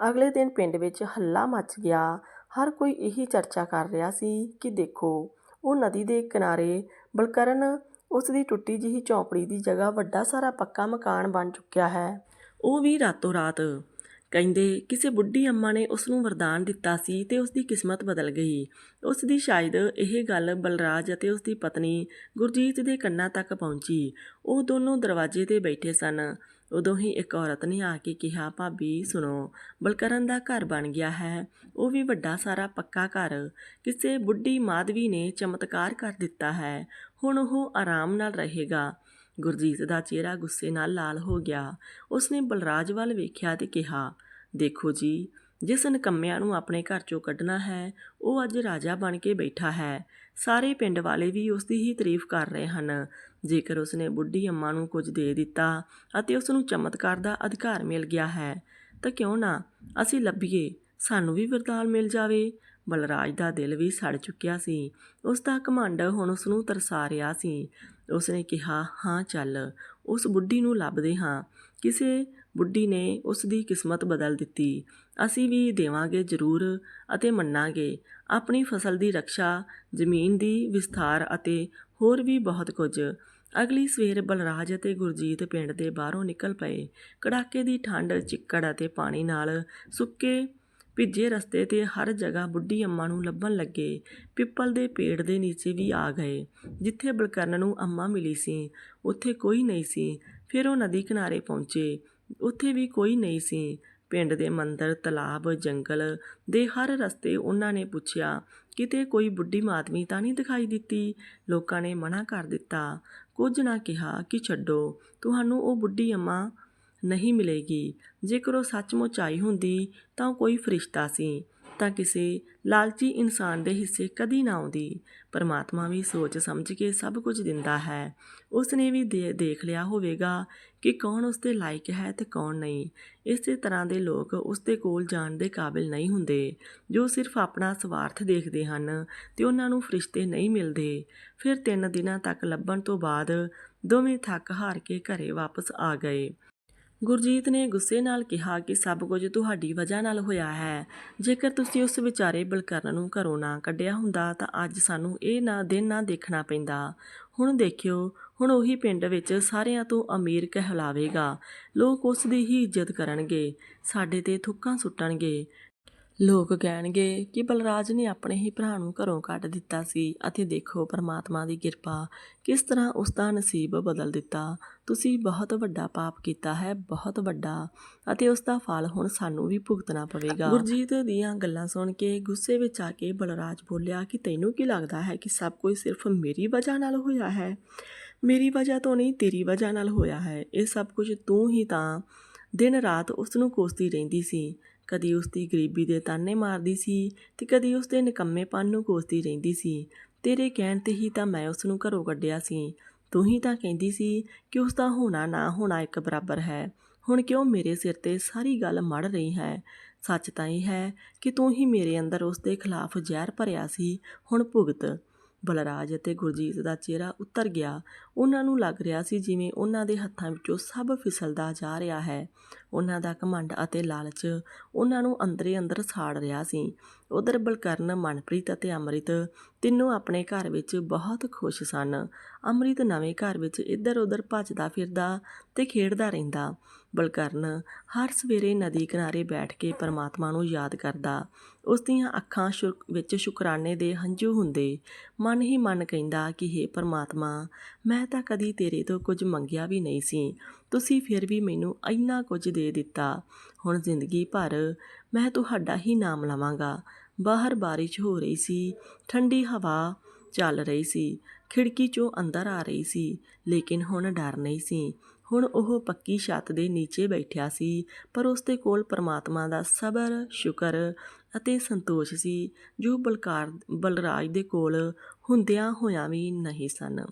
ਅਗਲੇ ਦਿਨ ਪਿੰਡ ਵਿੱਚ ਹੱਲਾ ਮਚ ਗਿਆ। ਹਰ ਕੋਈ ਇਹੀ ਚਰਚਾ ਕਰ ਰਿਹਾ ਸੀ ਕਿ ਦੇਖੋ, ਉਹ ਨਦੀ ਦੇ ਕਿਨਾਰੇ ਬਲਕਰਨ ਉਸ ਦੀ ਟੁੱਟੀ ਜਿਹੀ ਝੌਂਪੜੀ ਦੀ ਜਗ੍ਹਾ ਵੱਡਾ ਸਾਰਾ ਪੱਕਾ ਮਕਾਨ ਬਣ ਚੁੱਕਿਆ ਹੈ। ਉਹ ਵੀ ਰਾਤੋਂ ਰਾਤ ਕਹਿੰਦੇ, ਕਿਸੇ ਬੁੱਢੀ ਅੰਮਾ ਨੇ ਉਸ ਨੂੰ ਵਰਦਾਨ ਦਿੱਤਾ ਸੀ ਤੇ ਉਸ ਦੀ ਕਿਸਮਤ ਬਦਲ ਗਈ। ਉਸ ਦੀ ਸ਼ਾਇਦ ਇਹ ਗੱਲ ਬਲਰਾਜ ਅਤੇ ਉਸ ਦੀ ਪਤਨੀ ਗੁਰਜੀਤ ਦੇ ਕੰਨਾਂ ਤੱਕ ਪਹੁੰਚੀ। ਉਹ ਦੋਨੋਂ ਦਰਵਾਜ਼ੇ ਤੇ ਬੈਠੇ ਸਨ। ਉਦੋਂ ਹੀ ਇੱਕ ਔਰਤ ਨੇ ਆ ਕੇ ਕਿਹਾ, ਭਾਬੀ, ਸੁਣੋ, ਬਲਕਰਨ ਦਾ ਘਰ ਬਣ ਗਿਆ ਹੈ। ਉਹ ਵੀ ਵੱਡਾ ਸਾਰਾ ਪੱਕਾ ਘਰ। ਕਿਸੇ ਬੁੱਢੀ ਮਾਧਵੀ ਨੇ ਚਮਤਕਾਰ ਕਰ ਦਿੱਤਾ ਹੈ। ਹੁਣ ਉਹ ਆਰਾਮ ਨਾਲ ਰਹੇਗਾ। ਗੁਰਜੀਤ ਦਾ ਚਿਹਰਾ ਗੁੱਸੇ ਨਾਲ ਲਾਲ ਹੋ ਗਿਆ। ਉਸਨੇ ਬਲਰਾਜ ਵੱਲ ਵੇਖਿਆ ਤੇ ਕਿਹਾ ਦੇਖੋ ਜੀ, ਜਿਸ ਨਕੰਮਿਆਂ ਨੂੰ ਆਪਣੇ ਘਰ ਚੋਂ ਕੱਢਣਾ ਹੈ, ਉਹ ਅੱਜ ਰਾਜਾ ਬਣ ਕੇ ਬੈਠਾ ਹੈ। ਸਾਰੇ ਪਿੰਡ ਵਾਲੇ ਵੀ ਉਸ ਦੀ ਹੀ ਤਾਰੀਫ ਕਰ ਰਹੇ ਹਨ। ਜੇਕਰ ਉਸਨੇ ਬੁੱਢੀ ਅੰਮਾ ਨੂੰ ਕੁਝ ਦੇ ਦਿੱਤਾ ਅਤੇ ਉਸ ਨੂੰ ਚਮਤਕਾਰ ਦਾ ਅਧਿਕਾਰ ਮਿਲ ਗਿਆ ਹੈ, ਤਾਂ ਕਿਉਂ ਨਾ ਅਸੀਂ ਲੱਭੀਏ, ਸਾਨੂੰ ਵੀ ਵਰਦਾਨ ਮਿਲ ਜਾਵੇ। ਬਲਰਾਜ ਦਾ ਦਿਲ ਵੀ ਸੜ ਚੁੱਕਿਆ ਸੀ। ਉਸ ਦਾ ਘਮੰਡ ਹੁਣ ਉਸ ਨੂੰ ਤਰਸਾ ਰਿਹਾ ਸੀ। ਉਸਨੇ ਕਿਹਾ, ਹਾਂ, ਚੱਲ, ਉਸ ਬੁੱਢੀ ਨੂੰ ਲੱਭਦੇ ਹਾਂ। ਕਿਸੇ ਬੁੱਢੀ ਨੇ ਉਸ ਦੀ ਕਿਸਮਤ ਬਦਲ ਦਿੱਤੀ। ਅਸੀਂ ਵੀ ਦੇਵਾਂਗੇ ਜ਼ਰੂਰ ਅਤੇ ਮੰਨਾਂਗੇ। ਆਪਣੀ ਫਸਲ ਦੀ ਰੱਖਿਆ ਜ਼ਮੀਨ ਦੀ ਵਿਸਥਾਰ ਅਤੇ ਹੋਰ ਵੀ ਬਹੁਤ ਕੁਝ। ਅਗਲੀ ਸਵੇਰ ਬਲਰਾਜ ਅਤੇ ਗੁਰਜੀਤ ਪਿੰਡ ਦੇ ਬਾਹਰੋਂ ਨਿਕਲ ਪਏ। ਕੜਾਕੇ ਦੀ ਠੰਡ, ਚਿੱਕੜ ਅਤੇ ਪਾਣੀ ਨਾਲ ਸੁੱਕੇ ਭਿੱਜੇ ਰਸਤੇ ਤੇ ਹਰ ਜਗ੍ਹਾ ਬੁੱਢੀ ਅੰਮਾ ਨੂੰ ਲੱਭਣ ਲੱਗੇ। ਪਿੱਪਲ ਦੇ ਪੇੜ ਦੇ ਨੀਚੇ ਵੀ ਆ ਗਏ, ਜਿੱਥੇ ਬਲਕਰਨ ਨੂੰ ਅੰਮਾ ਮਿਲੀ ਸੀ। ਉੱਥੇ ਕੋਈ ਨਹੀਂ ਸੀ। ਫਿਰ ਉਹ ਨਦੀ ਕਿਨਾਰੇ ਪਹੁੰਚੇ। ਉੱਥੇ ਵੀ ਕੋਈ ਨਹੀਂ ਸੀ। ਪਿੰਡ ਦੇ ਮੰਦਰ, ਤਲਾਬ, ਜੰਗਲ ਦੇ ਹਰ ਰਸਤੇ ਉਹਨਾਂ ਨੇ ਪੁੱਛਿਆ, ਕਿਤੇ ਕੋਈ ਬੁੱਢੀ ਮਾਤਮੀ ਤਾਂ ਨਹੀਂ ਦਿਖਾਈ ਦਿੱਤੀ? ਲੋਕਾਂ ਨੇ ਮਨਾ ਕਰ ਦਿੱਤਾ। ਕੁਝ ਨਾ ਕਿਹਾ ਕਿ ਛੱਡੋ, ਤੁਹਾਨੂੰ ਉਹ ਬੁੱਢੀ ਅੰਮਾ ਨਹੀਂ ਮਿਲੇਗੀ। ਜੇਕਰ ਉਹ ਸੱਚਮੁੱਚ ਆਈ ਹੁੰਦੀ ਤਾਂ ਉਹ ਕੋਈ ਫਰਿਸ਼ਤਾ ਸੀ। ਤਾਂ ਕਿਸੇ ਲਾਲਚੀ ਇਨਸਾਨ ਦੇ ਹਿੱਸੇ ਕਦੀ ਨਾ ਆਉਂਦੀ। ਪਰਮਾਤਮਾ ਵੀ ਸੋਚ ਸਮਝ ਕੇ ਸਭ ਕੁਝ ਦਿੰਦਾ ਹੈ। ਉਸ ਨੇ ਵੀ ਦੇਖ ਲਿਆ ਹੋਵੇਗਾ ਕਿ ਕੌਣ ਉਸ ਦੇ ਲਾਇਕ ਹੈ ਤੇ ਕੌਣ ਨਹੀਂ। ਇਸੇ ਤਰ੍ਹਾਂ ਦੇ ਲੋਕ ਉਸ ਦੇ ਕੋਲ ਜਾਣ ਦੇ ਕਾਬਿਲ ਨਹੀਂ ਹੁੰਦੇ, ਜੋ ਸਿਰਫ ਆਪਣਾ ਸਵਾਰਥ ਦੇਖਦੇ ਹਨ ਤੇ ਉਹਨਾਂ ਨੂੰ ਫਰਿਸ਼ਤੇ ਨਹੀਂ ਮਿਲਦੇ। ਫਿਰ ਤਿੰਨ ਦਿਨਾਂ ਤੱਕ ਲੱਭਣ ਤੋਂ ਬਾਅਦ ਦੋਵੇਂ ਥੱਕ ਹਾਰ ਕੇ ਘਰੇ ਵਾਪਸ ਆ ਗਏ। ਗੁਰਜੀਤ ਨੇ ਗੁੱਸੇ ਨਾਲ ਕਿਹਾ ਕਿ ਸਭ ਕੁਝ ਤੁਹਾਡੀ ਵਜ੍ਹਾ ਨਾਲ ਹੋਇਆ ਹੈ। ਜੇਕਰ ਤੁਸੀਂ ਉਸ ਵਿਚਾਰੇ ਬਲਕਰਨ ਨੂੰ ਘਰੋਂ ਨਾ ਕੱਢਿਆ ਹੁੰਦਾ ਤਾਂ ਅੱਜ ਸਾਨੂੰ ਇਹ ਨਾ ਦਿਨ ਨਾ ਦੇਖਣਾ ਪੈਂਦਾ। ਹੁਣ ਦੇਖਿਓ, ਹੁਣ ਉਹੀ ਪਿੰਡ ਵਿੱਚ ਸਾਰਿਆਂ ਤੋਂ ਅਮੀਰ ਕਹਿਲਾਵੇਗਾ। ਲੋਕ ਉਸ ਦੀ ਹੀ ਇੱਜ਼ਤ ਕਰਨਗੇ। ਸਾਡੇ ਤੇ ਥੁੱਕਾਂ ਸੁੱਟਣਗੇ। ਲੋਕ ਕਹਿਣਗੇ ਕਿ ਬਲਰਾਜ ਨੇ ਆਪਣੇ ਹੀ ਭਰਾ ਨੂੰ ਘਰੋਂ ਕੱਢ ਦਿੱਤਾ ਸੀ ਅਤੇ ਦੇਖੋ ਪਰਮਾਤਮਾ ਦੀ ਕਿਰਪਾ ਕਿਸ ਤਰ੍ਹਾਂ ਉਸ ਦਾ ਨਸੀਬ ਬਦਲ ਦਿੱਤਾ। ਤੁਸੀਂ ਬਹੁਤ ਵੱਡਾ ਪਾਪ ਕੀਤਾ ਹੈ, ਬਹੁਤ ਵੱਡਾ ਅਤੇ ਉਸ ਦਾ ਫਲ ਹੁਣ ਸਾਨੂੰ ਵੀ ਭੁਗਤਣਾ ਪਵੇਗਾ। ਗੁਰਜੀਤ ਦੀਆਂ ਗੱਲਾਂ ਸੁਣ ਕੇ ਗੁੱਸੇ ਵਿੱਚ ਆ ਕੇ ਬਲਰਾਜ ਬੋਲਿਆ ਕਿ ਤੈਨੂੰ ਕੀ ਲੱਗਦਾ ਹੈ ਕਿ ਸਭ ਕੁਝ ਸਿਰਫ ਮੇਰੀ ਵਜ੍ਹਾ ਨਾਲ ਹੋਇਆ ਹੈ? ਮੇਰੀ ਵਜ੍ਹਾ ਤੋਂ ਨਹੀਂ, ਤੇਰੀ ਵਜ੍ਹਾ ਨਾਲ ਹੋਇਆ ਹੈ। ਇਹ ਸਭ ਕੁਝ ਤੂੰ ਹੀ ਤਾਂ ਦਿਨ ਰਾਤ ਉਸ ਨੂੰ ਕੋਸਦੀ ਰਹਿੰਦੀ ਸੀ। ਕਦੀ ਉਸ ਦੀ ਗਰੀਬੀ ਦੇ ਤਾਨੇ ਮਾਰਦੀ ਸੀ ਤੇ ਕਦੀ ਉਸ ਦੇ ਨਿਕੰਮੇਪਨ ਨੂੰ ਕੋਸਦੀ ਰਹਿੰਦੀ ਸੀ। ਤੇਰੇ ਕਹਿਣ ਤੇ ਹੀ ਤਾਂ ਮੈਂ ਉਸ ਨੂੰ ਘਰੋਂ ਕੱਢਿਆ ਸੀ। ਤੂੰ ਹੀ ਤਾਂ ਕਹਿੰਦੀ ਸੀ ਕਿ ਉਸ ਦਾ ਹੋਣਾ ਨਾ ਹੋਣਾ ਇੱਕ ਬਰਾਬਰ ਹੈ। ਹੁਣ ਕਿਉਂ ਮੇਰੇ ਸਿਰ ਤੇ ਸਾਰੀ ਗੱਲ ਮੜ ਰਹੀ ਹੈ? ਸੱਚ ਤਾਂ ਇਹ ਹੈ ਕਿ ਤੂੰ ਹੀ ਮੇਰੇ ਅੰਦਰ ਉਸ ਦੇ ਖਿਲਾਫ ਜ਼ਹਿਰ ਭਰਿਆ ਸੀ। ਹੁਣ ਭੁਗਤ। ਬਲਰਾਜ ਅਤੇ ਗੁਰਜੀਤ ਦਾ ਚਿਹਰਾ ਉਤਰ ਗਿਆ। ਉਹਨਾਂ ਨੂੰ ਲੱਗ ਰਿਹਾ ਸੀ ਜਿਵੇਂ ਉਹਨਾਂ ਦੇ ਹੱਥਾਂ ਵਿੱਚੋਂ ਸਭ ਫਿਸਲਦਾ ਜਾ ਰਿਹਾ ਹੈ। ਉਹਨਾਂ ਦਾ ਘਮੰਡ ਅਤੇ ਲਾਲਚ ਉਹਨਾਂ ਨੂੰ ਅੰਦਰੇ ਅੰਦਰ ਸਾੜ ਰਿਹਾ ਸੀ। ਉਧਰ ਬਲਕਰਨ, ਮਨਪ੍ਰੀਤ ਅਤੇ ਅੰਮ੍ਰਿਤ ਤਿੰਨੋਂ ਆਪਣੇ ਘਰ ਵਿੱਚ ਬਹੁਤ ਖੁਸ਼ ਸਨ। ਅੰਮ੍ਰਿਤ ਨਵੇਂ ਘਰ ਵਿੱਚ ਇੱਧਰ ਉੱਧਰ ਭੱਜਦਾ ਫਿਰਦਾ ਤੇ ਖੇਡਦਾ ਰਹਿੰਦਾ। ਬਲਕਰਨ ਹਰ ਸਵੇਰੇ ਨਦੀ ਕਿਨਾਰੇ ਬੈਠ ਕੇ ਪਰਮਾਤਮਾ ਨੂੰ ਯਾਦ ਕਰਦਾ। ਉਸ ਦੀਆਂ ਅੱਖਾਂ ਸ਼ੁਕ ਵਿੱਚ ਸ਼ੁਕਰਾਨੇ ਦੇ ਹੰਝੂ ਹੁੰਦੇ। ਮਨ ਹੀ ਮਨ ਕਹਿੰਦਾ ਕਿ हे ਪਰਮਾਤਮਾ, ਮੈਂ ਤਾਂ ਕਦੀ ਤੇਰੇ ਤੋਂ ਕੁਝ ਮੰਗਿਆ ਵੀ ਨਹੀਂ ਸੀ। ਤੁਸੀਂ ਫਿਰ ਵੀ ਮੈਨੂੰ ਇੰਨਾ ਕੁਝ ਦੇ ਦਿੱਤਾ। ਹੁਣ ਜ਼ਿੰਦਗੀ ਭਰ ਮੈਂ ਤੁਹਾਡਾ ਹੀ ਨਾਮ ਲਵਾਂਗਾ। ਬਾਹਰ ਬਾਰਿਸ਼ ਹੋ ਰਹੀ ਸੀ, ਠੰਡੀ ਹਵਾ ਚੱਲ ਰਹੀ ਸੀ, ਖਿੜਕੀ 'ਚੋਂ ਅੰਦਰ ਆ ਰਹੀ ਸੀ, ਲੇਕਿਨ ਹੁਣ ਡਰ ਨਹੀਂ ਸੀ। ਹੁਣ ਉਹ ਪੱਕੀ ਛੱਤ ਦੇ ਨੀਚੇ ਬੈਠਿਆ ਸੀ, ਪਰ ਉਸ ਦੇ ਕੋਲ ਪਰਮਾਤਮਾ ਦਾ ਸਬਰ, ਸ਼ੁਕਰ ਅਤੇ ਸੰਤੋਸ਼ ਸੀ, ਜੋ ਬਲਕਾਰ, ਬਲਰਾਜ ਦੇ ਕੋਲ ਹੁੰਦਿਆਂ ਹੋਇਆਂ ਵੀ ਨਹੀਂ ਸਨ।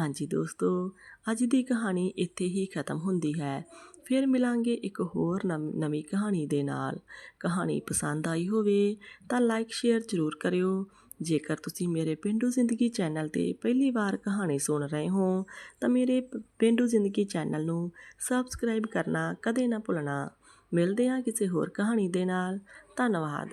ਹਾਂਜੀ ਦੋਸਤੋ, ਅੱਜ ਦੀ ਕਹਾਣੀ ਇੱਥੇ ਹੀ ਖਤਮ ਹੁੰਦੀ ਹੈ। ਫਿਰ ਮਿਲਾਂਗੇ ਇੱਕ ਹੋਰ ਨਵ- ਨਵੀਂ ਕਹਾਣੀ ਦੇ ਨਾਲ। ਕਹਾਣੀ ਪਸੰਦ ਆਈ ਹੋਵੇ ਤਾਂ ਲਾਈਕ ਸ਼ੇਅਰ ਜ਼ਰੂਰ ਕਰਿਓ। ਜੇਕਰ ਤੁਸੀਂ ਮੇਰੇ ਪਿੰਡੂ ਜ਼ਿੰਦਗੀ ਚੈਨਲ ਤੇ ਪਹਿਲੀ ਵਾਰ ਕਹਾਣੀ ਸੁਣ ਰਹੇ ਹੋ, ਤਾਂ ਮੇਰੇ ਪ- ਪਿੰਡੂ ਜ਼ਿੰਦਗੀ ਚੈਨਲ ਨੂੰ ਸਬਸਕ੍ਰਾਈਬ ਕਰਨਾ ਕਦੇ ਨਾ ਭੁੱਲਣਾ। ਮਿਲਦੇ ਹਾਂ ਕਿਸੇ ਹੋਰ ਕਹਾਣੀ ਦੇ ਨਾਲ। ਧੰਨਵਾਦ।